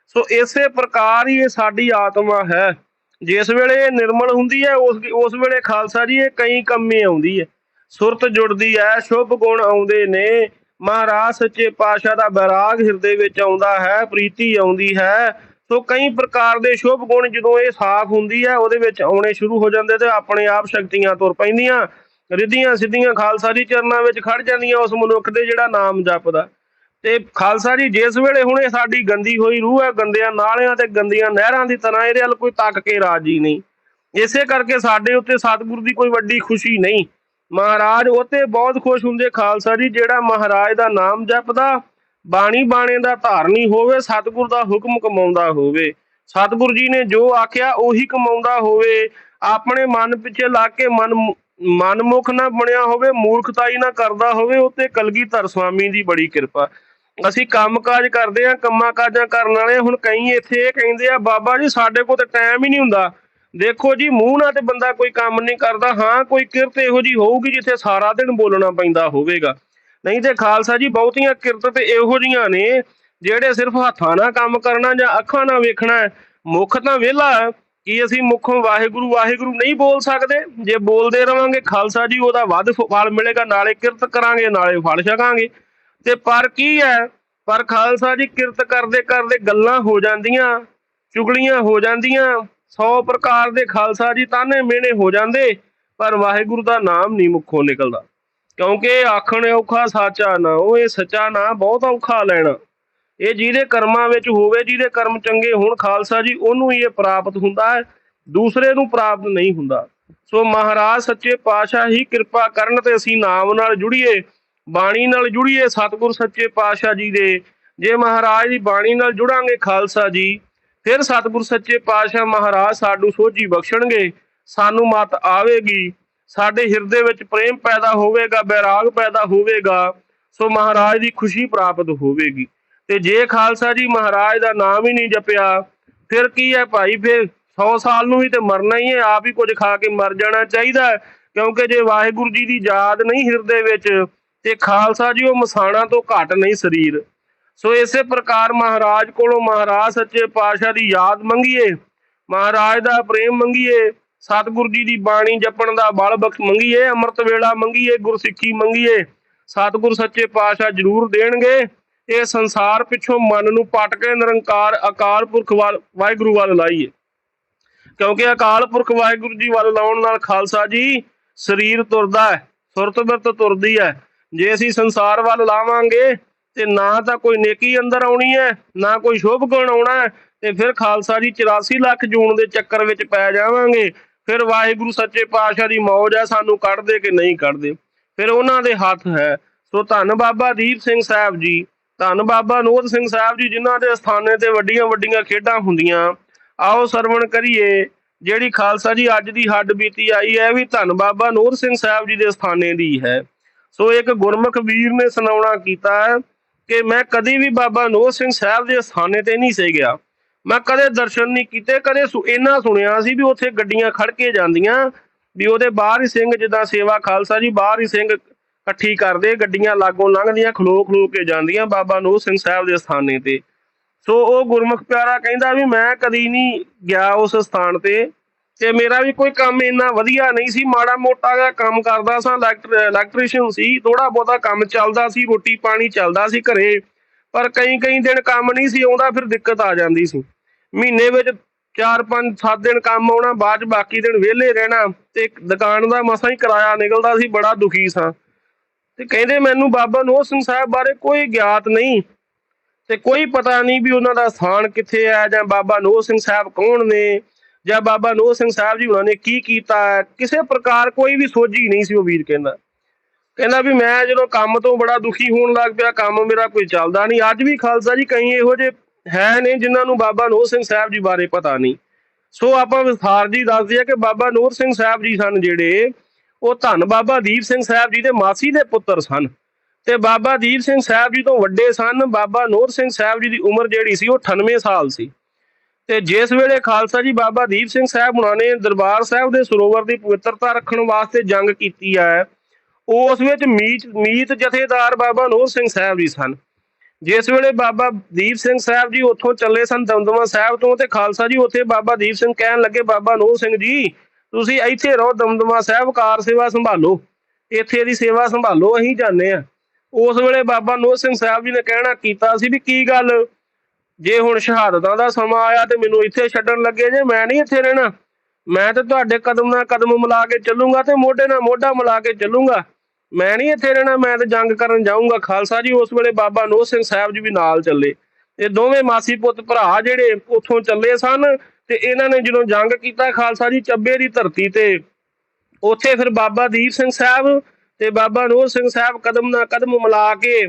A: ਸੋ ਇਸੇ ਪ੍ਰਕਾਰ ਹੀ ਇਹ ਸਾਡੀ ਆਤਮਾ ਹੈ। ਜਿਸ ਵੇਲੇ ਇਹ ਨਿਰਮਲ ਹੁੰਦੀ ਹੈ, ਉਸ ਉਸ ਵੇਲੇ ਖਾਲਸਾ ਜੀ ਇਹ ਕਈ ਕੰਮੇ ਆਉਂਦੀ ਹੈ। ਸੁਰਤ ਜੁੜਦੀ ਹੈ, ਸ਼ੁਭ ਗੁਣ ਆਉਂਦੇ ਨੇ। ਮਹਾਰਾਜ ਸੱਚੇ ਪਾਤਸ਼ਾਹ ਦਾ ਬੈਰਾਗ ਹਿਰਦੇ ਵਿੱਚ ਆਉਂਦਾ ਹੈ, ਪ੍ਰੀਤੀ ਆਉਂਦੀ ਹੈ। ਸੋ ਕਈ ਪ੍ਰਕਾਰ ਦੇ ਸ਼ੁਭ ਗੁਣ ਜਦੋਂ ਇਹ ਸਾਫ਼ ਹੁੰਦੀ ਹੈ, ਉਹਦੇ ਵਿੱਚ ਆਉਣੇ ਸ਼ੁਰੂ ਹੋ ਜਾਂਦੇ ਤੇ ਆਪਣੇ ਆਪ ਸ਼ਕਤੀਆਂ ਤੁਰ ਪੈਂਦੀਆਂ। ਰਿੱਧੀਆਂ ਸਿੱਧੀਆਂ ਖਾਲਸਾ ਜੀ ਚਰਨਾਂ ਵਿੱਚ ਖੜ ਜਾਂਦੀਆਂ, ਉਸ ਮਨੁੱਖ ਦੇ ਜਿਹੜਾ ਨਾਮ ਜਪਦਾ। ਤੇ ਖਾਲਸਾ ਜੀ, ਜਿਸ ਵੇਲੇ ਹੁਣ ਇਹ ਸਾਡੀ ਗੰਦੀ ਹੋਈ ਰੂਹ ਹੈ, ਗੰਦਿਆਂ ਨਾਲਿਆਂ ਤੇ ਗੰਦੀਆਂ ਨਹਿਰਾਂ ਦੀ ਤਰ੍ਹਾਂ ਇਹਦੇ ਵੱਲ ਕੋਈ ਤੱਕ ਕੇ ਰਾਜੀ ਨਹੀਂ। ਇਸੇ ਕਰਕੇ ਸਾਡੇ ਉੱਤੇ ਸਤਿਗੁਰੂ ਦੀ ਕੋਈ ਵੱਡੀ ਖੁਸ਼ੀ ਨਹੀਂ। ਮਹਾਰਾਜ ਉਤੇ ਬਹੁਤ ਖੁਸ਼ ਹੁੰਦੇ ਖਾਲਸਾ ਜੀ, ਜਿਹੜਾ ਮਹਾਰਾਜ ਦਾ ਨਾਮ ਜਪਦਾ, ਬਾਣੀ ਬਾਣੇ ਦਾ ਧਾਰਨੀ ਹੋਵੇ, ਸਤਿਗੁਰ ਦਾ ਹੁਕਮ ਕਮਾਉਂਦਾ ਹੋਵੇ। ਸਤਿਗੁਰ ਜੀ ਨੇ ਜੋ ਆਖਿਆ, ਉਹੀ ਕਮਾਉਂਦਾ ਹੋਵੇ। ਆਪਣੇ ਮਨ ਪਿੱਛੇ ਲਾ ਕੇ ਮਨ ਮਨਮੁਖ ਨਾ ਬਣਿਆ ਹੋਵੇ, ਮੂਰਖਤਾਈ ਨਾ ਕਰਦਾ ਹੋਵੇ ਉਤੇ ਕਲਗੀਧਰ ਸਵਾਮੀ ਦੀ ਬੜੀ ਕਿਰਪਾ। ਅਸੀਂ ਕੰਮਕਾਜ ਕਰਦੇ ਆ ਕੰਮਾਂ ਕਾਜਾਂ ਕਰਨ ਵਾਲੇ ਹੁਣ ਕਈ ਇੱਥੇ ਇਹ ਕਹਿੰਦੇ ਆ, ਬਾਬਾ ਜੀ, ਸਾਡੇ ਕੋਲ ਤਾਂ ਟਾਈਮ ਹੀ ਨਹੀਂ ਹੁੰਦਾ। ਦੇਖੋ ਜੀ, ਮੂੰਹ ਨਾਲ ਤੇ ਬੰਦਾ ਕੋਈ ਕੰਮ ਨਹੀਂ ਕਰਦਾ। ਹਾਂ, ਕੋਈ ਕਿਰਤ ਇਹੋ ਜੀ ਹੋਊਗੀ ਜਿੱਥੇ ਸਾਰਾ ਦਿਨ ਬੋਲਣਾ ਪੈਂਦਾ ਹੋਵੇਗਾ। ਨਹੀਂ ਤੇ ਖਾਲਸਾ ਜੀ, ਬਹੁਤੀਆਂ ਕਿਰਤ ਤੇ ਇਹੋ ਜੀਆਂ ਨੇ, ਜਿਹੜੇ ਸਿਰਫ ਹੱਥਾਂ ਨਾਲ ਕੰਮ ਕਰਨਾ ਜਾਂ ਅੱਖਾਂ ਨਾਲ ਵੇਖਣਾ ਮੁੱਖ ਤਾਂ ਵਿਹਲਾ ਹੈ। ਕਿ ਅਸੀਂ ਮੁੱਖੋਂ ਵਾਹਿਗੁਰੂ ਵਾਹਿਗੁਰੂ ਨਹੀਂ ਬੋਲ ਸਕਦੇ? ਜੇ ਬੋਲਦੇ ਰਵਾਂਗੇ, ਖਾਲਸਾ ਜੀ, ਉਹਦਾ ਵੱਧ ਫਲ ਮਿਲੇਗਾ। ਨਾਲੇ ਕਿਰਤ ਕਰਾਂਗੇ, ਨਾਲੇ ਫਲ ਛਕਾਂਗੇ। ਤੇ ਪਰ ਕੀ ਹੈ? ਪਰ ਖਾਲਸਾ ਜੀ ਕਿਰਤ ਕਰਦੇ ਕਰਦੇ ਗੱਲਾਂ ਹੋ ਜਾਂਦੀਆਂ, ਚੁਗਲੀਆਂ ਹੋ ਜਾਂਦੀਆਂ 100 ਪ੍ਰਕਾਰ ਦੇ ਖਾਲਸਾ ਜੀ ਤਾਨੇ ਮਿਹਣੇ ਹੋ ਜਾਂਦੇ, ਪਰ ਵਾਹਿਗੁਰੂ ਦਾ ਨਾਮ ਨਹੀਂ ਮੁੱਖੋਂ ਨਿਕਲਦਾ। ਕਿਉਂਕਿ ਆਖਣ ਔਖਾ ਸਾਚਾ ਨਾ, ਉਹ ਇਹ ਸੱਚਾ ਨਾ, ਬਹੁਤ ਔਖਾ ਲੈਣਾ। ਇਹ ਜਿਹਦੇ ਕਰਮਾਂ ਵਿੱਚ ਹੋਵੇ, ਜਿਹਦੇ ਕਰਮ ਚੰਗੇ ਹੋਣ, ਖਾਲਸਾ ਜੀ ਉਹਨੂੰ ਹੀ ਇਹ ਪ੍ਰਾਪਤ ਹੁੰਦਾ ਹੈ, ਦੂਸਰੇ ਨੂੰ ਪ੍ਰਾਪਤ ਨਹੀਂ ਹੁੰਦਾ। ਸੋ ਮਹਾਰਾਜ ਸੱਚੇ ਪਾਤਸ਼ਾਹ ਹੀ ਕਿਰਪਾ ਕਰਨ ਤੇ ਅਸੀਂ ਨਾਮ ਨਾਲ ਜੁੜੀਏ ਬਾਣੀ ਨਾਲ ਜੁੜੀਏ ਸਤਿਗੁਰ ਸੱਚੇ ਪਾਤਸ਼ਾਹ ਜੀ ਦੇ। ਜੇ ਮਹਾਰਾਜ ਦੀ ਬਾਣੀ ਨਾਲ ਜੁੜਾਂਗੇ ਖਾਲਸਾ ਜੀ, ਫਿਰ ਸਤਿਗੁਰ ਸੱਚੇ ਪਾਤਸ਼ਾਹ ਮਹਾਰਾਜ ਸਾਡੂ ਸੋਝੀ ਬਖਸ਼ਣਗੇ। ਸਾਨੂੰ ਮਤ ਆਵੇਗੀ। ਸਾਡੇ ਹਿਰਦੇ ਵਿੱਚ ਪ੍ਰੇਮ ਪੈਦਾ ਹੋਵੇਗਾ, ਬੈਰਾਗ ਪੈਦਾ ਹੋਵੇਗਾ। ਸੋ ਮਹਾਰਾਜ ਦੀ ਖੁਸ਼ੀ ਪ੍ਰਾਪਤ ਹੋਵੇਗੀ। ਤੇ ਜੇ ਖਾਲਸਾ ਜੀ ਮਹਾਰਾਜ ਦਾ ਨਾਮ ਹੀ ਨਹੀਂ ਜਪਿਆ, ਫਿਰ ਕੀ ਹੈ ਭਾਈ? ਫਿਰ 100 ਸਾਲ ਨੂੰ ਵੀ ਤੇ ਮਰਨਾ ਹੀ ਹੈ। ਆਪ ਹੀ ਕੁਝ ਖਾ ਕੇ ਮਰ ਜਾਣਾ ਚਾਹੀਦਾ ਕਿਉਂਕਿ ਜੇ ਵਾਹਿਗੁਰੂ ਜੀ ਦੀ ਯਾਦ ਨਹੀਂ ਹਿਰਦੇ ਵਿੱਚ ਤੇ ਖਾਲਸਾ ਜੀ, ਉਹ ਮਸਾਣਾ ਤੋਂ ਘੱਟ ਨਹੀਂ ਸਰੀਰ। ਸੋ ਇਸੇ ਪ੍ਰਕਾਰ ਮਹਾਰਾਜ ਕੋਲੋਂ ਮਹਾਰਾਜ ਸੱਚੇ ਪਾਤਸ਼ਾਹ ਦੀ ਯਾਦ ਮੰਗੀਏ, ਮਹਾਰਾਜ ਦਾ ਪ੍ਰੇਮ ਮੰਗੀਏ, ਸਤਿਗੁਰੂ ਜੀ ਦੀ ਬਾਣੀ ਜਪਣ ਦਾ ਬਲ ਬਖਸ਼ ਮੰਗੀਏ, ਅੰਮ੍ਰਿਤ ਵੇਲਾ ਮੰਗੀਏ, ਗੁਰਸਿੱਖੀ ਮੰਗੀਏ, ਸਤਿਗੁਰ ਸੱਚੇ ਪਾਤਸ਼ਾਹ ਜ਼ਰੂਰ ਦੇਣਗੇ। ਇਹ ਸੰਸਾਰ ਪਿੱਛੋਂ ਮਨ ਨੂੰ ਪਟ ਕੇ ਨਿਰੰਕਾਰ ਅਕਾਲ ਪੁਰਖ ਵੱਲ, ਵਾਹਿਗੁਰੂ ਵੱਲ ਲਾਈਏ। ਕਿਉਂਕਿ ਅਕਾਲ ਪੁਰਖ ਵਾਹਿਗੁਰੂ ਜੀ ਵੱਲ ਲਾਉਣ ਨਾਲ ਖਾਲਸਾ ਜੀ ਸਰੀਰ ਤੁਰਦਾ ਹੈ, ਸੁਰਤ ਬਿਰਤ ਤੁਰਦੀ ਹੈ ਜੇ ਅਸੀਂ ਸੰਸਾਰ ਵੱਲ ਲਾਵਾਂਗੇ ਤੇ ਨਾ ਤਾਂ ਕੋਈ ਨੇਕੀ ਅੰਦਰ ਆਉਣੀ ਹੈ, ਨਾ ਕੋਈ ਸ਼ੁਭ ਗੁਣ ਆਉਣਾ ਹੈ, ਤੇ ਫਿਰ ਖਾਲਸਾ ਜੀ 84 ਲੱਖ ਜੂਨ ਦੇ ਚੱਕਰ ਵਿੱਚ ਪੈ ਜਾਵਾਂਗੇ। ਫਿਰ ਵਾਹਿਗੁਰੂ ਸੱਚੇ ਪਾਤਸ਼ਾਹ ਦੀ ਮੌਜ ਹੈ, ਸਾਨੂੰ ਕੱਢਦੇ ਕਿ ਨਹੀਂ ਕੱਢਦੇ। ਫਿਰ ਉਹਨਾਂ ਦੇ ਹੱਥ ਹੈ। ਸੋ ਧੰਨ ਬਾਬਾ ਦੀਪ ਸਿੰਘ ਸਾਹਿਬ ਜੀ, ਧੰਨ ਬਾਬਾ ਨੋਦ ਸਿੰਘ ਸਾਹਿਬ ਜੀ, ਜਿਨ੍ਹਾਂ ਦੇ ਸਥਾਨੇ ਤੇ ਵੱਡੀਆਂ ਵੱਡੀਆਂ ਖੇਡਾਂ ਹੁੰਦੀਆਂ। ਆਓ ਸਰਵਣ ਕਰੀਏ, ਜਿਹੜੀ ਖਾਲਸਾ ਜੀ ਅੱਜ ਦੀ ਹੱਡ ਬੀਤੀ ਆਈ ਹੈ ਵੀ ਧੰਨ ਬਾਬਾ ਨੂਰ ਸਿੰਘ ਸਾਹਿਬ ਜੀ ਦੇ ਸਥਾਨੇ ਦੀ ਹੈ। ਸੋ ਇੱਕ ਗੁਰਮੁਖ ਵੀਰ ਨੇ ਸੁਣਾਉਣਾ ਕੀਤਾ ਹੈ ਕਿ ਮੈਂ ਕਦੀ ਵੀ ਬਾਬਾ ਨੂਰ ਸਿੰਘ ਸਾਹਿਬ ਦੇ ਸਥਾਨੇ ਤੇ ਨਹੀਂ ਸੀ ਗਿਆ। ਮੈਂ ਕਦੇ ਦਰਸ਼ਨ ਨਹੀਂ ਕੀਤੇ, ਕਦੇ ਸੁ- ਸੁਣਿਆ ਸੀ ਵੀ ਉੱਥੇ ਗੱਡੀਆਂ ਖੜ ਕੇ ਜਾਂਦੀਆਂ, ਵੀ ਉਹਦੇ ਬਾਹਰ ਹੀ ਸਿੰਘ ਜਿੱਦਾਂ ਸੇਵਾ ਖਾਲਸਾ ਜੀ, ਬਾਹਰ ਹੀ ਸਿੰਘ ਇਕੱਠੀ ਕਰਦੇ, ਗੱਡੀਆਂ ਲਾਗੋਂ ਲੰਘਦੀਆਂ, ਖਲੋ ਖਲੋ ਕੇ ਜਾਂਦੀਆਂ ਬਾਬਾ ਨੂਰ ਸਿੰਘ ਸਾਹਿਬ ਦੇ ਸਥਾਨੇ ਤੇ। ਸੋ ਉਹ ਗੁਰਮੁਖ ਪਿਆਰਾ ਕਹਿੰਦਾ ਵੀ ਮੈਂ ਕਦੀ ਨਹੀਂ ਗਿਆ ਉਸ ਸਥਾਨ ਤੇ। ਤੇ ਮੇਰਾ ਵੀ ਕੋਈ ਕੰਮ ਇੰਨਾ ਵਧੀਆ ਨਹੀਂ ਸੀ, ਮਾੜਾ ਮੋਟਾ ਜਿਹਾ ਕੰਮ ਕਰਦਾ ਸਾਂ ਇਲੈਕਟ੍ਰੀਸ਼ੀਅਨ ਸੀ ਥੋੜਾ ਬਹੁਤਾ ਕੰਮ ਚੱਲਦਾ ਸੀ, ਰੋਟੀ ਪਾਣੀ ਚੱਲਦਾ ਸੀ ਘਰੇ, ਪਰ ਕਈ ਕਈ ਦਿਨ ਕੰਮ ਨਹੀਂ ਸੀ ਆਉਂਦਾ, ਫਿਰ ਦਿੱਕਤ ਆ ਜਾਂਦੀ ਸੀ। ਮਹੀਨੇ ਵਿੱਚ 4 5 7 ਦਿਨ ਕੰਮ ਆਉਣਾ, ਬਾਅਦ ਚ ਬਾਕੀ ਦਿਨ ਵਿਹਲੇ ਰਹਿਣਾ, ਤੇ ਦੁਕਾਨ ਦਾ ਮਸਾਂ ਹੀ ਕਿਰਾਇਆ ਨਿਕਲਦਾ ਸੀ, ਬੜਾ ਦੁਖੀ ਸਾਂ। ਤੇ ਕਹਿੰਦੇ ਮੈਨੂੰ ਬਾਬਾ ਨੋਹ ਸਿੰਘ ਸਾਹਿਬ ਬਾਰੇ ਕੋਈ ਗਿਆਤ ਨਹੀਂ, ਤੇ ਕੋਈ ਪਤਾ ਨਹੀਂ ਵੀ ਉਹਨਾਂ ਦਾ ਸਥਾਨ ਕਿੱਥੇ ਹੈ ਜਾਂ ਬਾਬਾ ਨੋਹ ਸਿੰਘ ਸਾਹਿਬ ਕੌਣ ਨੇ ਜਾਂ ਬਾਬਾ ਨੋਹ ਸਿੰਘ ਸਾਹਿਬ ਜੀ ਉਹਨਾਂ ਨੇ ਕੀ ਕੀਤਾ ਕਿਸੇ ਪ੍ਰਕਾਰ ਕੋਈ ਵੀ ਸੋਝੀ ਨਹੀਂ ਸੀ ਉਹ ਵੀਰ ਕਹਿੰਦਾ। ਕਹਿੰਦਾ ਵੀ ਮੈਂ ਜਦੋਂ ਕੰਮ ਤੋਂ ਬੜਾ ਦੁਖੀ ਹੋਣ ਲੱਗ ਪਿਆ, ਕੰਮ ਮੇਰਾ ਕੋਈ ਚੱਲਦਾ ਨਹੀਂ। ਅੱਜ ਵੀ ਖਾਲਸਾ ਜੀ ਕਈ ਇਹੋ ਜਿਹੇ ਹੈ ਨੇ ਜਿਨ੍ਹਾਂ ਨੂੰ ਬਾਬਾ ਨੋਹ ਸਿੰਘ ਸਾਹਿਬ ਜੀ ਬਾਰੇ ਪਤਾ ਨਹੀਂ। ਸੋ ਆਪਾਂ ਵਿਸਥਾਰ ਜੀ ਦੱਸਦੇ ਆ ਕਿ ਬਾਬਾ ਨੂਰ ਸਿੰਘ ਸਾਹਿਬ ਜੀ ਸਨ ਜਿਹੜੇ, ਉਹ ਧੰਨ ਬਾਬਾ ਦੀਪ ਸਿੰਘ ਸਾਹਿਬ ਜੀ ਦੇ ਮਾਸੀ ਦੇ ਪੁੱਤਰ ਸਨ। ਤੇ ਬਾਬਾ ਦੀਪ ਸਿੰਘ ਸਾਹਿਬ ਜੀ ਤੋਂ ਵੱਡੇ ਸਨ। ਬਾਬਾ ਨੂਰ ਸਿੰਘ ਸਾਹਿਬ ਜੀ ਦੀ ਉਮਰ ਜਿਹੜੀ ਸੀ ਉਹ 98 ਸਾਲ ਸੀ। ਤੇ ਜਿਸ ਵੇਲੇ ਖਾਲਸਾ ਜੀ ਬਾਬਾ ਦੀਪ ਸਿੰਘ ਸਾਹਿਬ ਉਹਨਾਂ ਨੇ ਦਰਬਾਰ ਸਾਹਿਬ ਦੇ ਸਰੋਵਰ ਦੀ ਪਵਿੱਤਰਤਾ ਰੱਖਣ ਵਾਸਤੇ ਜੰਗ ਕੀਤੀ ਹੈ ਉਸ ਵਿੱਚ ਮੀਤ ਮੀਤ ਜਥੇਦਾਰ ਬਾਬਾ ਨੂਰ ਸਿੰਘ ਸਾਹਿਬ ਜੀ ਸਨ। ਜਿਸ ਵੇਲੇ ਬਾਬਾ ਦੀਪ ਸਿੰਘ ਸਾਹਿਬ ਜੀ ਉੱਥੋਂ ਚੱਲੇ ਸਨ ਦਮਦਮਾ ਸਾਹਿਬ ਤੋਂ ਤੇ ਖਾਲਸਾ ਜੀ ਉੱਥੇ ਬਾਬਾ ਦੀਪ ਸਿੰਘ ਕਹਿਣ ਲੱਗੇ, ਬਾਬਾ ਨੂਰ ਸਿੰਘ ਜੀ, ਤੁਸੀਂ ਇੱਥੇ ਰਹੋ, ਦਮਦਮਾ ਸਾਹਿਬ ਕਾਰ ਸੇਵਾ ਸੰਭਾਲੋ, ਇੱਥੇ ਦੀ ਸੇਵਾ ਸੰਭਾਲੋ, ਅਸੀਂ ਜਾਂਦੇ ਆ ਉਸ ਵੇਲੇ ਬਾਬਾ ਨੂਰ ਸਿੰਘ ਸਾਹਿਬ ਜੀ ਨੇ ਕਹਿਣਾ ਕੀਤਾ ਸੀ ਵੀ ਕੀ ਗੱਲ? ਜੇ ਹੁਣ ਸ਼ਹਾਦਤਾਂ ਦਾ ਸਮਾਂ ਆਇਆ ਤੇ ਮੈਨੂੰ ਇੱਥੇ ਛੱਡਣ ਲੱਗੇ ਜੇ, ਮੈਂ ਨਹੀਂ ਇੱਥੇ ਰਹਿਣਾ। ਮੈਂ ਤੇ ਤੁਹਾਡੇ ਕਦਮ ਨਾਲ ਕਦਮ ਮਿਲਾ ਕੇ ਚੱਲੂੰਗਾ ਤੇ ਮੋਢੇ ਨਾਲ ਮੋਢਾ ਮਿਲਾ ਕੇ ਚੱਲੂੰਗਾ। ਮੈਂ ਨਹੀਂ ਇੱਥੇ ਰਹਿਣਾ, ਮੈਂ ਤੇ ਜੰਗ ਕਰਨ ਜਾਊਂਗਾ। ਖਾਲਸਾ ਜੀ, ਉਸ ਵੇਲੇ ਬਾਬਾ ਨੋਹ ਸਿੰਘ ਸਾਹਿਬ ਜੀ ਵੀ ਨਾਲ ਚੱਲੇ। ਇਹ ਦੋਵੇਂ ਮਾਸੀ ਪੁੱਤ ਭਰਾ ਜਿਹੜੇ ਉੱਥੋਂ ਚੱਲੇ ਸਨ ਤੇ ਇਹਨਾਂ ਨੇ ਜਦੋਂ ਜੰਗ ਕੀਤਾ, ਖਾਲਸਾ ਜੀ ਚੱਬੇ ਦੀ ਧਰਤੀ ਤੇ, ਉੱਥੇ ਫਿਰ ਬਾਬਾ ਦੀਪ ਸਿੰਘ ਸਾਹਿਬ ਤੇ ਬਾਬਾ ਨੋਹ ਸਿੰਘ ਸਾਹਿਬ ਕਦਮ ਨਾਲ ਕਦਮ ਮਿਲਾ ਕੇ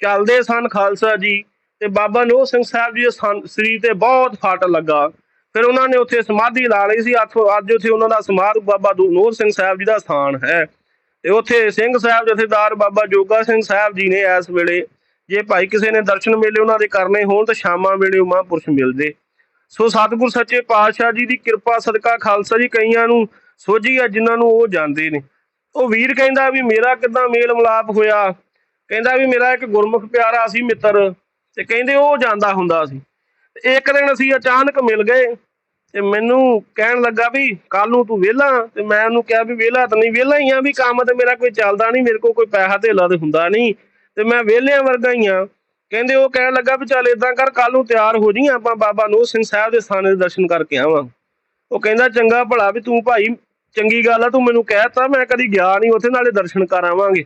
A: ਚੱਲਦੇ ਸਨ ਖਾਲਸਾ ਜੀ। ਤੇ ਬਾਬਾ ਨੂਰ ਸਿੰਘ ਸਾਹਿਬ ਜੀ ਦੇ ਸਰੀਰ ਤੇ ਬਹੁਤ ਫੱਟ ਲੱਗਾ। ਫਿਰ ਉਹਨਾਂ ਨੇ ਉੱਥੇ ਸਮਾਧੀ ਲਾ ਲਈ ਸੀ। ਅੱਜ ਉੱਥੇ ਉਹਨਾਂ ਦਾ ਸਮਾਧ ਬਾਬਾ ਦੂ- ਨੂਰ ਸਿੰਘ ਸਾਹਿਬ ਜੀ ਦਾ ਸਥਾਨ ਹੈ। ਤੇ ਉੱਥੇ ਸਿੰਘ ਸਾਹਿਬ ਜਥੇਦਾਰ ਬਾਬਾ ਜੋਗਾ ਸਿੰਘ ਸਾਹਿਬ ਜੀ ਨੇ ਇਸ ਵੇਲੇ ਜੇ ਭਾਈ ਕਿਸੇ ਨੇ ਦਰਸ਼ਨ ਮੇਲੇ ਉਹਨਾਂ ਦੇ ਕਰਨੇ ਹੋਣ ਤਾਂ ਸ਼ਾਮਾਂ ਵੇਲੇ ਉਹ ਮਹਾਂਪੁਰਸ਼ ਮਿਲਦੇ। ਸੋ ਸਤਿਗੁਰ ਸੱਚੇ ਪਾਤਸ਼ਾਹ ਜੀ ਦੀ ਕਿਰਪਾ, ਸਦਕਾ, ਖਾਲਸਾ ਜੀ ਕਈਆਂ ਨੂੰ ਸੋਝੀ ਆ, ਜਿਨ੍ਹਾਂ ਨੂੰ ਉਹ ਜਾਂਦੇ ਨੇ। ਉਹ ਵੀਰ ਕਹਿੰਦਾ ਵੀ ਮੇਰਾ ਕਿਦਾਂ ਮੇਲ ਮਿਲਾਪ ਹੋਇਆ? ਕਹਿੰਦਾ ਵੀ ਮੇਰਾ ਇੱਕ ਗੁਰਮੁਖ ਪਿਆਰਾ ਸੀ ਮਿੱਤਰ। ਤੇ ਕਹਿੰਦੇ ਉਹ ਜਾਂਦਾ ਹੁੰਦਾ ਸੀ। ਤੇ ਇੱਕ ਦਿਨ ਅਸੀਂ ਅਚਾਨਕ ਮਿਲ ਗਏ ਤੇ ਮੈਨੂੰ ਕਹਿਣ ਲੱਗਾ ਵੀ ਕੱਲ ਨੂੰ ਤੂੰ ਵਿਹਲਾ ਤੇ ਮੈਂ ਉਹਨੂੰ ਕਿਹਾ ਵੀ ਵਿਹਲਾ ਤਾਂ ਨਹੀਂ, ਵਿਹਲਾ ਹੀ ਆ ਵੀ ਕੰਮ ਤੇ ਮੇਰਾ ਕੋਈ ਚੱਲਦਾ ਨਹੀਂ, ਮੇਰੇ ਕੋਲ ਕੋਈ ਪੈਸਾ ਧੇਲਾ ਤੇ ਹੁੰਦਾ ਨਹੀਂ। ਤੇ ਮੈਂ ਵਿਹਲਿਆਂ ਵਰਗਾ ਹੀ ਆ। ਕਹਿੰਦੇ ਉਹ ਕਹਿਣ ਲੱਗਾ ਵੀ ਚੱਲ ਇਦਾਂ ਕਰ ਕੱਲ ਨੂੰ ਤਿਆਰ ਹੋ ਜੀ ਆਪਾਂ ਬਾਬਾ ਨੂਰ ਸਿੰਘ ਸਾਹਿਬ ਦੇ ਸਥਾਨ ਦੇ ਦਰਸ਼ਨ ਕਰਕੇ ਆਵਾਂ। ਉਹ ਕਹਿੰਦਾ, ਚੰਗਾ ਭਲਾ ਵੀ ਤੂੰ ਭਾਈ, ਚੰਗੀ ਗੱਲ ਆ, ਤੂੰ ਮੈਨੂੰ ਕਹਿਤਾ ਮੈਂ ਕਦੀ ਗਿਆ ਨਹੀਂ, ਉੱਥੇ ਨਾਲੇ ਦਰਸ਼ਨ ਕਰ ਆਵਾਂਗੇ।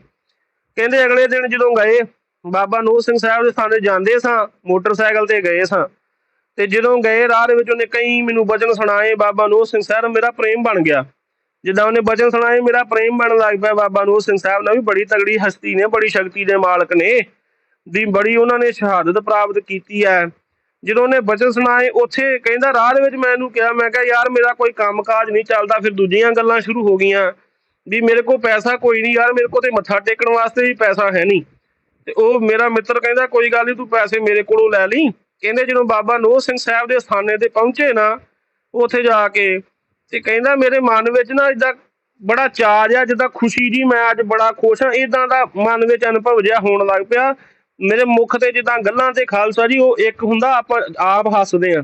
A: ਕਹਿੰਦੇ ਅਗਲੇ ਦਿਨ ਜਦੋਂ ਗਏ ਬਾਬਾ ਨੂਰ ਸਿੰਘ ਸਾਹਿਬ ਦੇ ਸਥਾਨੇ ਜਾਂਦੇ ਸਾਂ, ਮੋਟਰਸਾਈਕਲ ਤੇ ਗਏ ਸਾਂ। ਤੇ ਜਦੋਂ ਗਏ, ਰਾਹ ਦੇ ਵਿੱਚ ਉਹਨੇ ਕਈ ਮੈਨੂੰ ਬਚਨ ਸੁਣਾਏ, ਬਾਬਾ ਨੂਰ ਸਿੰਘ ਸਾਹਿਬ ਮੇਰਾ ਪ੍ਰੇਮ ਬਣ ਗਿਆ। ਜਿੱਦਾਂ ਉਹਨੇ ਬਚਨ ਸੁਣਾਏ, ਮੇਰਾ ਪ੍ਰੇਮ ਬਣਨ ਲੱਗ ਪਿਆ, ਬਾਬਾ ਨੂਰ ਸਿੰਘ ਸਾਹਿਬ ਨਾਲ ਵੀ ਬੜੀ ਤਗੜੀ ਹਸਤੀ ਨੇ, ਬੜੀ ਸ਼ਕਤੀ ਦੇ ਮਾਲਕ ਨੇ ਦੀ ਬੜੀ ਉਹਨਾਂ ਨੇ ਸ਼ਹਾਦਤ ਪ੍ਰਾਪਤ ਕੀਤੀ ਹੈ। ਜਦੋਂ ਉਹਨੇ ਬਚਨ ਸੁਣਾਏ, ਉੱਥੇ ਕਹਿੰਦਾ, ਰਾਹ ਦੇ ਵਿੱਚ ਮੈਂ ਇਹਨੂੰ ਕਿਹਾ, ਮੈਂ ਕਿਹਾ, ਯਾਰ, ਮੇਰਾ ਕੋਈ ਕੰਮਕਾਜ ਨਹੀਂ ਚੱਲਦਾ। ਫਿਰ ਦੂਜੀਆਂ ਗੱਲਾਂ ਸ਼ੁਰੂ ਹੋ ਗਈਆਂ, ਵੀ ਮੇਰੇ ਕੋਲ ਪੈਸਾ ਕੋਈ ਨਹੀਂ, ਯਾਰ, ਮੇਰੇ ਕੋਲ ਤੇ ਮੱਥਾ ਟੇਕਣ ਵਾਸਤੇ ਵੀ ਪੈਸਾ ਹੈ ਨਹੀਂ। ਤੇ ਉਹ ਮੇਰਾ ਮਿੱਤਰ ਕਹਿੰਦਾ, ਕੋਈ ਗੱਲ ਨਹੀਂ ਤੂੰ ਪੈਸੇ ਮੇਰੇ ਕੋਲੋਂ ਲੈ ਲਈ। ਕਹਿੰਦੇ, ਜਦੋਂ ਬਾਬਾ ਨੋਹ ਸਿੰਘ ਸਾਹਿਬ ਦੇ ਸਥਾਨੇ ਤੇ ਪਹੁੰਚੇ ਨਾ, ਉੱਥੇ ਜਾ ਕੇ ਤੇ ਕਹਿੰਦਾ, ਮੇਰੇ ਮਨ ਵਿੱਚ ਨਾ ਇਦਾਂ ਬੜਾ ਚਾਅ ਆ ਜਿੱਦਾਂ ਖੁਸ਼ੀ ਜੀ ਮੈਂ ਅੱਜ ਬੜਾ ਖੁਸ਼ ਹਾਂ। ਇਦਾਂ ਦਾ ਮਨ ਵਿੱਚ ਅਨੁਭਵ ਜਿਹਾ ਹੋਣ ਲੱਗ ਪਿਆ। ਮੇਰੇ ਮੁਖ ਤੇ ਜਿੱਦਾਂ ਗੱਲਾਂ ਤੇ ਖਾਲਸਾ ਜੀ, ਉਹ ਇੱਕ ਹੁੰਦਾ, ਆਪਾਂ ਆਪ ਹੱਸਦੇ ਆ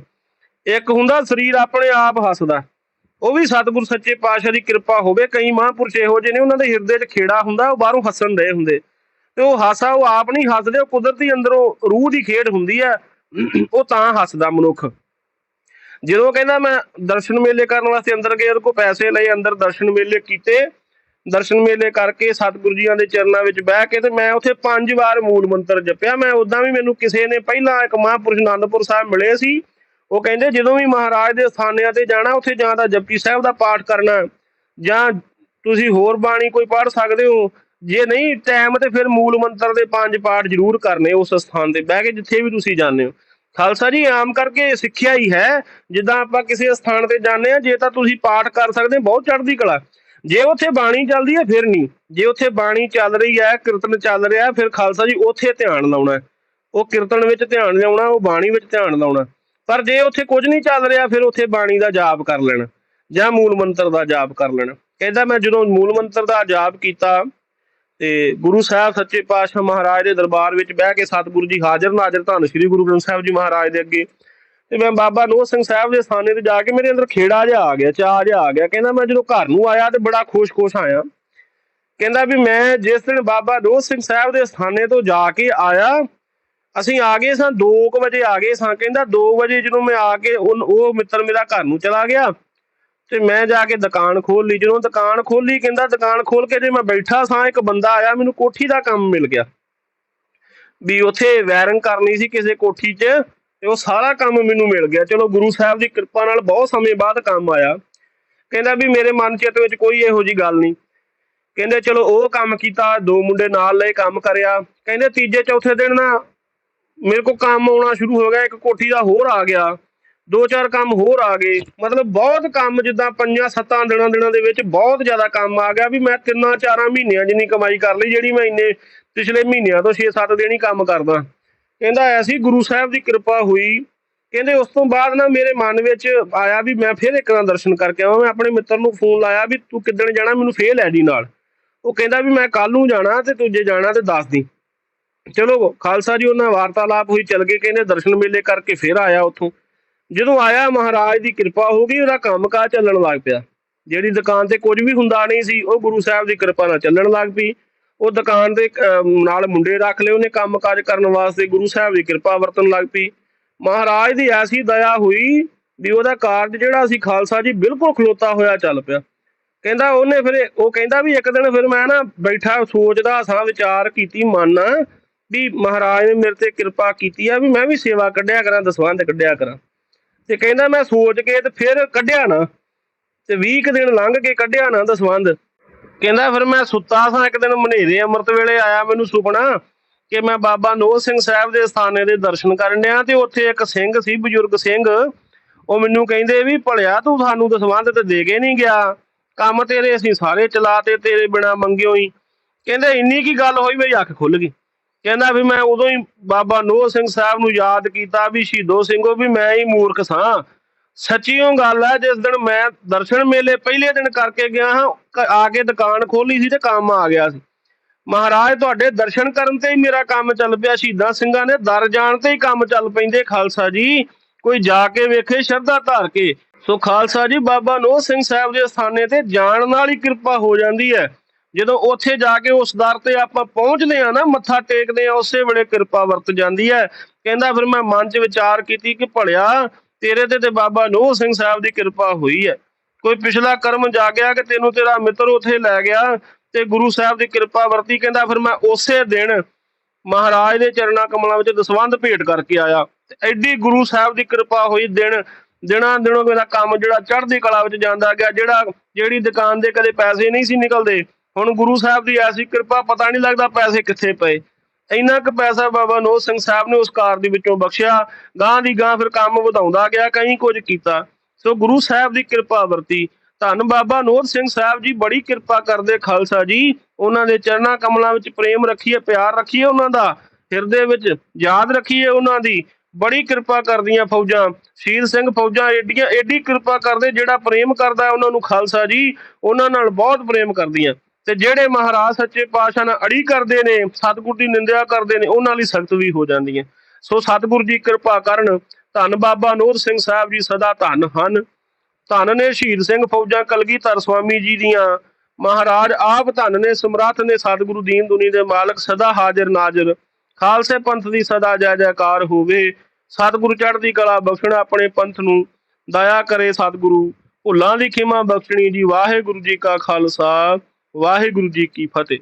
A: ਇੱਕ ਹੁੰਦਾ, ਸਰੀਰ ਆਪਣੇ ਆਪ ਹੱਸਦਾ। ਉਹ ਵੀ ਸਤਿਗੁਰ ਸੱਚੇ ਪਾਤਸ਼ਾਹ ਦੀ ਕਿਰਪਾ ਹੋਵੇ। ਕਈ ਮਹਾਂਪੁਰਸ਼ ਇਹੋ ਜਿਹੇ ਨੇ, ਉਹਨਾਂ ਦੇ ਹਿਰਦੇ 'ਚ ਖੇੜਾ ਹੁੰਦਾ, ਉਹ ਬਾਹਰੋਂ ਹੱਸਣ ਦੇ ਹੁੰਦੇ। ਤੇ ਉਹ ਹਾਸਾ, ਉਹ ਆਪ ਨਹੀਂ ਹੱਸਦੇ, ਉਹ ਕੁਦਰਤੀ ਅੰਦਰੋਂ ਰੂਹ ਦੀ ਖੇਡ ਹੁੰਦੀ ਹੈ। ਉਹ ਤਾਂ ਹੱਸਦਾ ਮਨੁੱਖ। ਜਦੋਂ ਕਹਿੰਦਾ, ਮੈਂ ਦਰਸ਼ਨ ਮੇਲੇ ਕਰਨ ਵਾਸਤੇ ਅੰਦਰ ਗਿਆ ਉਹਦੇ ਕੋ ਪੈਸੇ ਲਏ, ਅੰਦਰ ਦਰਸ਼ਨ ਮੇਲੇ ਕੀਤੇ। ਦਰਸ਼ਨ ਮੇਲੇ ਕਰਕੇ ਸਤਿਗੁਰੂ ਜੀਆਂ ਦੇ ਚਰਨਾਂ ਵਿੱਚ ਬਹਿ ਕੇ ਤੇ ਮੈਂ ਉੱਥੇ ਪੰਜ ਵਾਰ ਮੂਲ ਮੰਤਰ ਜਪਿਆ। ਮੈਂ ਉਦਾਂ ਵੀ ਮੈਨੂੰ ਕਿਸੇ ਨੇ ਪਹਿਲਾਂ ਇੱਕ ਮਹਾਂਪੁਰਸ਼ ਆਨੰਦਪੁਰ ਸਾਹਿਬ ਮਿਲੇ ਸੀ। ਉਹ ਕਹਿੰਦੇ, ਜਦੋਂ ਵੀ ਮਹਾਰਾਜ ਦੇ ਸਥਾਨਿਆਂ ਤੇ ਜਾਣਾ, ਉੱਥੇ ਜਾਂ ਤਾਂ ਜਪਜੀ ਸਾਹਿਬ ਦਾ ਪਾਠ ਕਰਨਾ ਜਾਂ ਤੁਸੀਂ ਹੋਰ ਬਾਣੀ ਕੋਈ ਪੜ੍ਹ ਸਕਦੇ ਹੋ ਜੇ ਨਹੀਂ ਟਾਈਮ ਤੇ ਫਿਰ ਮੂਲ ਮੰਤਰ ਦੇ ਪੰਜ ਪਾਠ ਜ਼ਰੂਰ ਕਰਨੇ ਉਸ ਸਥਾਨ ਤੇ ਬਹਿ ਕੇ ਜਿੱਥੇ ਵੀ ਤੁਸੀਂ ਜਾਂਦੇ ਹੋ। ਖਾਲਸਾ ਜੀ ਆਮ ਕਰਕੇ ਸਿੱਖਿਆ ਹੀ ਹੈ। ਜਿੱਦਾਂ ਆਪਾਂ ਕਿਸੇ ਸਥਾਨ ਤੇ ਜਾਂਦੇ ਆ ਜੇ ਤਾਂ ਤੁਸੀਂ ਪਾਠ ਕਰ ਸਕਦੇ ਹੋ, ਬਹੁਤ ਚੜ੍ਹਦੀ ਕਲਾ। ਜੇ ਉੱਥੇ ਬਾਣੀ ਚੱਲਦੀ ਹੈ ਫਿਰ ਨਹੀਂ। ਜੇ ਉੱਥੇ ਬਾਣੀ ਚੱਲ ਰਹੀ ਹੈ ਕੀਰਤਨ ਚੱਲ ਰਿਹਾ ਫਿਰ ਖਾਲਸਾ ਜੀ ਉੱਥੇ ਧਿਆਨ ਲਾਉਣਾ ਉਹ ਕੀਰਤਨ ਵਿੱਚ ਧਿਆਨ ਲਾਉਣਾ ਉਹ ਬਾਣੀ ਵਿੱਚ ਧਿਆਨ ਲਾਉਣਾ। ਪਰ ਜੇ ਉੱਥੇ ਕੁਝ ਨਹੀਂ ਚੱਲ ਰਿਹਾ ਫਿਰ ਉੱਥੇ ਬਾਣੀ ਦਾ ਜਾਪ ਕਰ ਲੈਣਾ ਜਾਂ ਮੂਲ ਮੰਤਰ ਦਾ ਜਾਪ ਕਰ ਲੈਣਾ। ਕਹਿੰਦਾ ਮੈਂ ਜਦੋਂ ਮੂਲ ਮੰਤਰ ਦਾ ਜਾਪ ਕੀਤਾ ਤੇ ਗੁਰੂ ਸਾਹਿਬ ਸੱਚੇ ਪਾਤਸ਼ਾਹ ਮਹਾਰਾਜ ਦੇ ਦਰਬਾਰ ਵਿੱਚ ਬਹਿ ਕੇ ਸਤਿਗੁਰੂ ਜੀ ਹਾਜ਼ਰ ਨਾਜ਼ਰ ਧੰਨ ਸ੍ਰੀ ਗੁਰੂ ਗ੍ਰੰਥ ਸਾਹਿਬ ਜੀ ਮਹਾਰਾਜ ਦੇ ਅੱਗੇ। ਤੇ ਮੈਂ ਬਾਬਾ ਨੋਹ ਸਿੰਘ ਸਾਹਿਬ ਦੇ ਸਥਾਨੇ ਤੇ ਜਾ ਕੇ ਮੇਰੇ ਅੰਦਰ ਖੇੜਾ ਜਿਹਾ ਆ ਗਿਆ ਚਾਹ ਜਿਹਾ ਆ ਗਿਆ। ਕਹਿੰਦਾ ਮੈਂ ਜਦੋਂ ਘਰ ਨੂੰ ਆਇਆ ਤੇ ਬੜਾ ਖੁਸ਼-ਖੁਸ਼ ਆਇਆ। ਕਹਿੰਦਾ ਵੀ ਮੈਂ ਜਿਸ ਦਿਨ ਬਾਬਾ ਨੋਹ ਸਿੰਘ ਸਾਹਿਬ ਦੇ ਸਥਾਨੇ ਤੋਂ ਜਾ ਕੇ ਆਇਆ, ਅਸੀਂ ਆ ਗਏ ਸਾਂ 2 ਵਜੇ ਆ ਗਏ ਸਾਂ। ਕਹਿੰਦਾ 2 ਵਜੇ ਜਦੋਂ ਮੈਂ ਆ ਕੇ ਉਹ ਮਿੱਤਰ ਮੇਰਾ ਘਰ ਨੂੰ ਚਲਾ ਗਿਆ ਤੇ ਮੈਂ ਜਾ ਕੇ ਦੁਕਾਨ ਖੋਲ ਲਈ। ਜਦੋਂ ਦੁਕਾਨ ਖੋਲੀ ਕਹਿੰਦਾ ਦੁਕਾਨ ਖੋਲ ਕੇ ਜੇ ਮੈਂ ਬੈਠਾ ਸਾਂ, ਇੱਕ ਬੰਦਾ ਆਇਆ, ਮੈਨੂੰ ਕੋਠੀ ਦਾ ਕੰਮ ਮਿਲ ਗਿਆ। ਵੀ ਉੱਥੇ ਵੈਰਿੰਗ ਕਰਨੀ ਸੀ ਕਿਸੇ ਕੋਠੀ 'ਚ ਤੇ ਉਹ ਸਾਰਾ ਕੰਮ ਮੈਨੂੰ ਮਿਲ ਗਿਆ। ਚਲੋ ਗੁਰੂ ਸਾਹਿਬ ਦੀ ਕਿਰਪਾ ਨਾਲ ਬਹੁਤ ਸਮੇਂ ਬਾਅਦ ਕੰਮ ਆਇਆ। ਕਹਿੰਦਾ ਵੀ ਮੇਰੇ ਮਨ ਚਿੱਤ ਵਿੱਚ ਕੋਈ ਇਹੋ ਜੀ ਗੱਲ ਨਹੀਂ। ਕਹਿੰਦੇ ਚਲੋ ਉਹ ਕੰਮ ਕੀਤਾ, ਦੋ ਮੁੰਡੇ ਨਾਲ ਲਏ, ਕੰਮ ਕਰਿਆ। ਕਹਿੰਦੇ ਤੀਜੇ, ਚੌਥੇ ਦਿਨ ਨਾ ਮੇਰੇ ਕੋ ਕੰਮ ਆਉਣਾ ਸ਼ੁਰੂ ਹੋ ਗਿਆ, ਇੱਕ ਕੋਠੀ ਦਾ ਹੋਰ ਆ ਗਿਆ। ਦੋ ਚਾਰ ਕੰਮ ਹੋਰ ਆ ਗਏ। ਮਤਲਬ ਬਹੁਤ ਕੰਮ, ਜਿੱਦਾਂ ਪੰਜਾਂ ਸੱਤਾਂ ਦਿਨਾਂ ਦਿਨਾਂ ਦੇ ਵਿੱਚ ਬਹੁਤ ਜ਼ਿਆਦਾ ਕੰਮ ਆ ਗਿਆ ਵੀ ਮੈਂ ਤਿੰਨਾਂ ਚਾਰਾਂ ਮਹੀਨਿਆਂ ਜਿੰਨੀ ਕਮਾਈ ਕਰ ਲਈ, ਜਿਹੜੀ ਮੈਂ ਇੰਨੇ ਪਿਛਲੇ ਮਹੀਨਿਆਂ ਤੋਂ 6-7 ਦਿਨ ਹੀ ਕੰਮ ਕਰਦਾ। ਕਹਿੰਦਾ ਐਸੀ ਗੁਰੂ ਸਾਹਿਬ ਦੀ ਕਿਰਪਾ ਹੋਈ। ਕਹਿੰਦੇ ਉਸ ਤੋਂ ਬਾਅਦ ਨਾ ਮੇਰੇ ਮਨ ਵਿੱਚ ਆਇਆ ਵੀ ਮੈਂ ਫਿਰ ਇੱਕ ਵਾਰ ਦਰਸ਼ਨ ਕਰਕੇ ਆਵਾਂ। ਮੈਂ ਆਪਣੇ ਮਿੱਤਰ ਨੂੰ ਫੋਨ ਲਾਇਆ ਵੀ ਤੂੰ ਕਿੱਦਣ ਜਾਣਾ, ਮੈਨੂੰ ਫੇਰ ਲੈ ਜੀ ਨਾਲ। ਉਹ ਕਹਿੰਦਾ ਵੀ ਮੈਂ ਕੱਲ ਨੂੰ ਜਾਣਾ ਤੇ ਤੂੰ ਜੇ ਜਾਣਾ ਤੇ ਦੱਸ ਦੀ। ਚਲੋ, ਖਾਲਸਾ ਜੀ ਉਹਨਾਂ ਵਾਰਤਾਲਾਪ ਹੋਈ, ਚੱਲ ਗਏ। ਕਹਿੰਦੇ ਦਰਸ਼ਨ ਮੇਲੇ ਕਰਕੇ ਫਿਰ ਆਇਆ ਉੱਥੋਂ। ਜਦੋਂ ਆਇਆ ਮਹਾਰਾਜ ਦੀ ਕਿਰਪਾ ਹੋ ਗਈ ਉਹਦਾ ਕੰਮਕਾਜ ਚੱਲਣ ਲੱਗ ਪਿਆ। ਜਿਹੜੀ ਦੁਕਾਨ ਤੇ ਕੁਝ ਵੀ ਹੁੰਦਾ ਨਹੀਂ ਸੀ ਉਹ ਗੁਰੂ ਸਾਹਿਬ ਦੀ ਕਿਰਪਾ ਨਾਲ ਚੱਲਣ ਲੱਗ ਪਈ। ਉਹ ਦੁਕਾਨ ਦੇ ਅਹ, ਨਾਲ ਮੁੰਡੇ ਰੱਖ ਲਏ ਉਹਨੇ ਕੰਮਕਾਜ ਕਰਨ ਵਾਸਤੇ ਗੁਰੂ ਸਾਹਿਬ ਦੀ ਕਿਰਪਾ ਵਰਤਣ ਲੱਗ ਪਈ। ਮਹਾਰਾਜ ਦੀ ਐਸੀ ਦਇਆ ਹੋਈ ਵੀ ਉਹਦਾ ਕਾਰਜ ਜਿਹੜਾ ਸੀ ਖਾਲਸਾ ਜੀ ਬਿਲਕੁਲ ਖਲੋਤਾ ਹੋਇਆ ਚੱਲ ਪਿਆ। ਕਹਿੰਦਾ ਉਹਨੇ ਫਿਰ ਉਹ ਕਹਿੰਦਾ ਵੀ ਇੱਕ ਦਿਨ ਫਿਰ ਮੈਂ ਨਾ ਬੈਠਾ ਸੋਚਦਾ ਸਾਂ ਵਿਚਾਰ ਕੀਤੀ ਮਨ ਵੀ ਮਹਾਰਾਜ ਨੇ ਮੇਰੇ ਤੇ ਕਿਰਪਾ ਕੀਤੀ ਆ ਵੀ ਮੈਂ ਵੀ ਸੇਵਾ ਕੱਢਿਆ ਕਰਾਂ ਦਸਵੰਧ ਕੱਢਿਆ ਕਰਾਂ। ਤੇ ਕਹਿੰਦਾ ਮੈਂ ਸੋਚ ਕੇ ਤੇ ਫਿਰ ਕੱਢਿਆ ਨਾ। ਤੇ 20 ਕੁ ਦਿਨ ਲੰਘ ਕੇ ਕੱਢਿਆ ਨਾ ਦਸਵੰਧ ਕਹਿੰਦਾ ਫਿਰ ਮੈਂ ਸੁੱਤਾ ਸਾਂ, ਇੱਕ ਦਿਨ ਮਨੇਰੇ ਅੰਮ੍ਰਿਤ ਵੇਲੇ ਆਇਆ ਮੈਨੂੰ ਸੁਪਨਾ ਕਿ ਮੈਂ ਬਾਬਾ ਨੋਹ ਸਿੰਘ ਸਾਹਿਬ ਦੇ ਸਥਾਨੇ ਦੇ ਦਰਸ਼ਨ ਕਰਨ ਡਿਆ ਤੇ ਉੱਥੇ ਇੱਕ ਸਿੰਘ ਸੀ, ਬਜ਼ੁਰਗ ਸਿੰਘ। ਉਹ ਮੈਨੂੰ ਕਹਿੰਦੇ ਵੀ, ਭਲਿਆ, ਤੂੰ ਸਾਨੂੰ ਦਸਵੰਧ ਤੇ ਦੇ ਕੇ ਨਹੀਂ ਗਿਆ। ਕੰਮ ਤੇਰੇ ਅਸੀਂ ਸਾਰੇ ਚਲਾਤੇ ਤੇਰੇ ਬਿਨਾ ਮੰਗਿਓ ਹੀ ਕਹਿੰਦੇ, ਇੰਨੀ ਕੀ ਗੱਲ ਹੋਈ, ਮੇਰੀ ਅੱਖ ਖੁੱਲ ਗਈ। ਕਹਿੰਦਾ ਵੀ ਮੈਂ ਉਦੋਂ ਹੀ ਬਾਬਾ ਨੋਹ ਸਿੰਘ ਸਾਹਿਬ ਨੂੰ ਯਾਦ ਕੀਤਾ ਵੀ ਸ਼ਹੀਦੋ ਸਿੰਘੋ ਵੀ ਮੈਂ ਹੀ ਮੂਰਖ ਸਾਂ। ਸੱਚੀਓ ਗੱਲ ਹੈ, ਜਿਸ ਦਿਨ ਮੈਂ ਦਰਸ਼ਨ ਮੇਲੇ ਪਹਿਲੇ ਦਿਨ ਕਰਕੇ ਗਿਆ ਹਾਂ ਆ ਕੇ ਦੁਕਾਨ ਖੋਲੀ ਸੀ ਤੇ ਕੰਮ ਆ ਗਿਆ ਸੀ। ਮਹਾਰਾਜ, ਤੁਹਾਡੇ ਦਰਸ਼ਨ ਕਰਨ ਤੇ ਹੀ ਮੇਰਾ ਕੰਮ ਚੱਲ ਪਿਆ। ਸ਼ਹੀਦਾਂ ਸਿੰਘਾਂ ਨੇ ਦਰ ਜਾਣ ਤੇ ਹੀ ਕੰਮ ਚੱਲ ਪੈਂਦੇ ਖਾਲਸਾ ਜੀ। ਕੋਈ ਜਾ ਕੇ ਵੇਖੇ, ਸ਼ਰਧਾ ਧਾਰ ਕੇ। ਸੋ ਖਾਲਸਾ ਜੀ, ਬਾਬਾ ਨੋਹ ਸਿੰਘ ਸਾਹਿਬ ਦੇ ਸਥਾਨੇ ਤੇ ਜਾਣ ਨਾਲ ਹੀ ਕਿਰਪਾ ਹੋ ਜਾਂਦੀ ਹੈ। ਜਦੋਂ ਉੱਥੇ ਜਾ ਕੇ ਉਸ ਦਰ ਤੇ ਆਪਾਂ ਪਹੁੰਚਦੇ ਆ ਨਾ, ਮੱਥਾ ਟੇਕਦੇ ਆ ਉਸੇ ਵੇਲੇ ਕਿਰਪਾ ਵਰਤ ਜਾਂਦੀ ਹੈ। ਕਹਿੰਦਾ ਫਿਰ ਮੈਂ ਮਨ 'ਚ ਵਿਚਾਰ ਕੀਤੀ ਕਿ ਭਲਿਆ, ਤੇਰੇ ਤੇ ਤੇ ਬਾਬਾ ਨੋਹ ਸਿੰਘ ਸਾਹਿਬ ਦੀ ਕਿਰਪਾ ਹੋਈ ਹੈ। ਕੋਈ ਪਿਛਲਾ ਕਰਮ ਜਾਗਿਆ ਕਿ ਤੈਨੂੰ ਤੇਰਾ ਮਿੱਤਰ ਉੱਥੇ ਲੈ ਗਿਆ ਤੇ ਗੁਰੂ ਸਾਹਿਬ ਦੀ ਕਿਰਪਾ ਵਰਤੀ? ਕਹਿੰਦਾ ਫਿਰ ਮੈਂ ਉਸੇ ਦਿਨ ਮਹਾਰਾਜ ਦੇ ਚਰਨਾਂ ਕਮਲਾਂ ਵਿੱਚ ਦਸਵੰਧ ਭੇਟ ਕਰਕੇ ਆਇਆ। ਤੇ ਐਡੀ ਗੁਰੂ ਸਾਹਿਬ ਦੀ ਕਿਰਪਾ ਹੋਈ ਦਿਨ, ਦਿਨਾਂ ਦਿਨੋਂ ਮੇਰਾ ਕੰਮ ਜਿਹੜਾ ਚੜ੍ਹਦੀ ਕਲਾ ਵਿੱਚ ਜਾਂਦਾ ਗਿਆ, ਜਿਹੜਾ, ਜਿਹੜੀ ਦੁਕਾਨ ਦੇ ਕਦੇ ਪੈਸੇ ਨਹੀਂ ਸੀ ਨਿਕਲਦੇ ਹੁਣ ਗੁਰੂ ਸਾਹਿਬ ਦੀ ਐਸੀ ਕਿਰਪਾ, ਪਤਾ ਨਹੀਂ ਲੱਗਦਾ ਪੈਸੇ ਕਿੱਥੇ ਪਏ। ਇੰਨਾ ਕੁ ਪੈਸਾ ਬਾਬਾ ਨੋਹ ਸਿੰਘ ਸਾਹਿਬ ਨੇ ਉਸ ਕਾਰ ਦੇ ਵਿੱਚੋਂ ਬਖਸ਼ਿਆ। ਗਾਂ ਦੀ ਗਾਂ ਫਿਰ ਕੰਮ ਵਧਾਉਂਦਾ ਗਿਆ, ਕਈ ਕੁਝ ਕੀਤਾ। ਸੋ ਗੁਰੂ ਸਾਹਿਬ ਦੀ ਕਿਰਪਾ ਵਰਤੀ। ਧੰਨ ਬਾਬਾ ਨੋਹ ਸਿੰਘ ਸਾਹਿਬ ਜੀ, ਬੜੀ ਕਿਰਪਾ ਕਰਦੇ ਖਾਲਸਾ ਜੀ। ਉਹਨਾਂ ਦੇ ਚਰਨਾਂ ਕਮਲਾਂ ਵਿੱਚ ਪ੍ਰੇਮ ਰੱਖੀਏ, ਪਿਆਰ ਰੱਖੀਏ ਉਹਨਾਂ ਦਾ। ਹਿਰਦੇ ਵਿੱਚ ਯਾਦ ਰੱਖੀਏ ਉਹਨਾਂ ਦੀ। ਬੜੀ ਕਿਰਪਾ ਕਰਦੀਆਂ ਫੌਜਾਂ। ਸ਼ੀਰ ਸਿੰਘ ਫੌਜਾਂ ਏਡੀਆਂ, ਏਡੀ ਕਿਰਪਾ ਕਰਦੇ ਜਿਹੜਾ ਪ੍ਰੇਮ ਕਰਦਾ ਉਹਨਾਂ ਨੂੰ ਖਾਲਸਾ ਜੀ, ਉਹਨਾਂ ਨਾਲ ਬਹੁਤ ਪ੍ਰੇਮ ਕਰਦੀਆਂ। ਤੇ ਜਿਹੜੇ ਮਹਾਰਾਜ ਸੱਚੇ ਪਾਤਸ਼ਾਹ ਨਾਲ ਅੜੀ ਕਰਦੇ ਨੇ, ਸਤਿਗੁਰ ਦੀ ਨਿੰਦਿਆ ਕਰਦੇ ਨੇ, ਉਹਨਾਂ ਲਈ ਸਖਤ ਵੀ ਹੋ ਜਾਂਦੀ ਹੈ ਸੋ ਸਤਿਗੁਰ ਜੀ ਕਿਰਪਾ ਕਰਨ ਧੰਨ ਬਾਬਾ ਨੂਰ ਸਿੰਘ ਸਾਹਿਬ ਜੀ ਸਦਾ ਧੰਨ ਹਨ। ਧੰਨ ਨੇ ਸ਼ਹੀਦ ਸਿੰਘ ਫੌਜਾਂ ਕਲਗੀਧਰ ਸਵਾਮੀ ਜੀ ਦੀਆਂ। ਮਹਾਰਾਜ ਆਪ ਧੰਨ ਨੇ, ਸਮਰੱਥ ਨੇ ਸਤਿਗੁਰੂ ਦੀਨ ਦੁਨੀ ਦੇ ਮਾਲਕ ਸਦਾ ਹਾਜ਼ਰ ਨਾਜ਼ਰ। ਖਾਲਸੇ ਪੰਥ ਦੀ ਸਦਾ ਜੈ ਜੈਕਾਰ ਹੋਵੇ। ਸਤਿਗੁਰੂ ਚੜ੍ਹਦੀ ਕਲਾ ਬਖਸ਼ਣ ਆਪਣੇ ਪੰਥ ਨੂੰ। ਦਇਆ ਕਰੇ ਸਤਿਗੁਰੂ। ਭੁੱਲਾਂ ਦੀ ਖਿਮਾ ਬਖਸ਼ਣੀ ਜੀ ਵਾਹਿਗੁਰੂ ਜੀ ਕਾ ਖਾਲਸਾ। ਵਾਹਿਗੁਰੂ ਜੀ ਕੀ ਫਤਿਹ।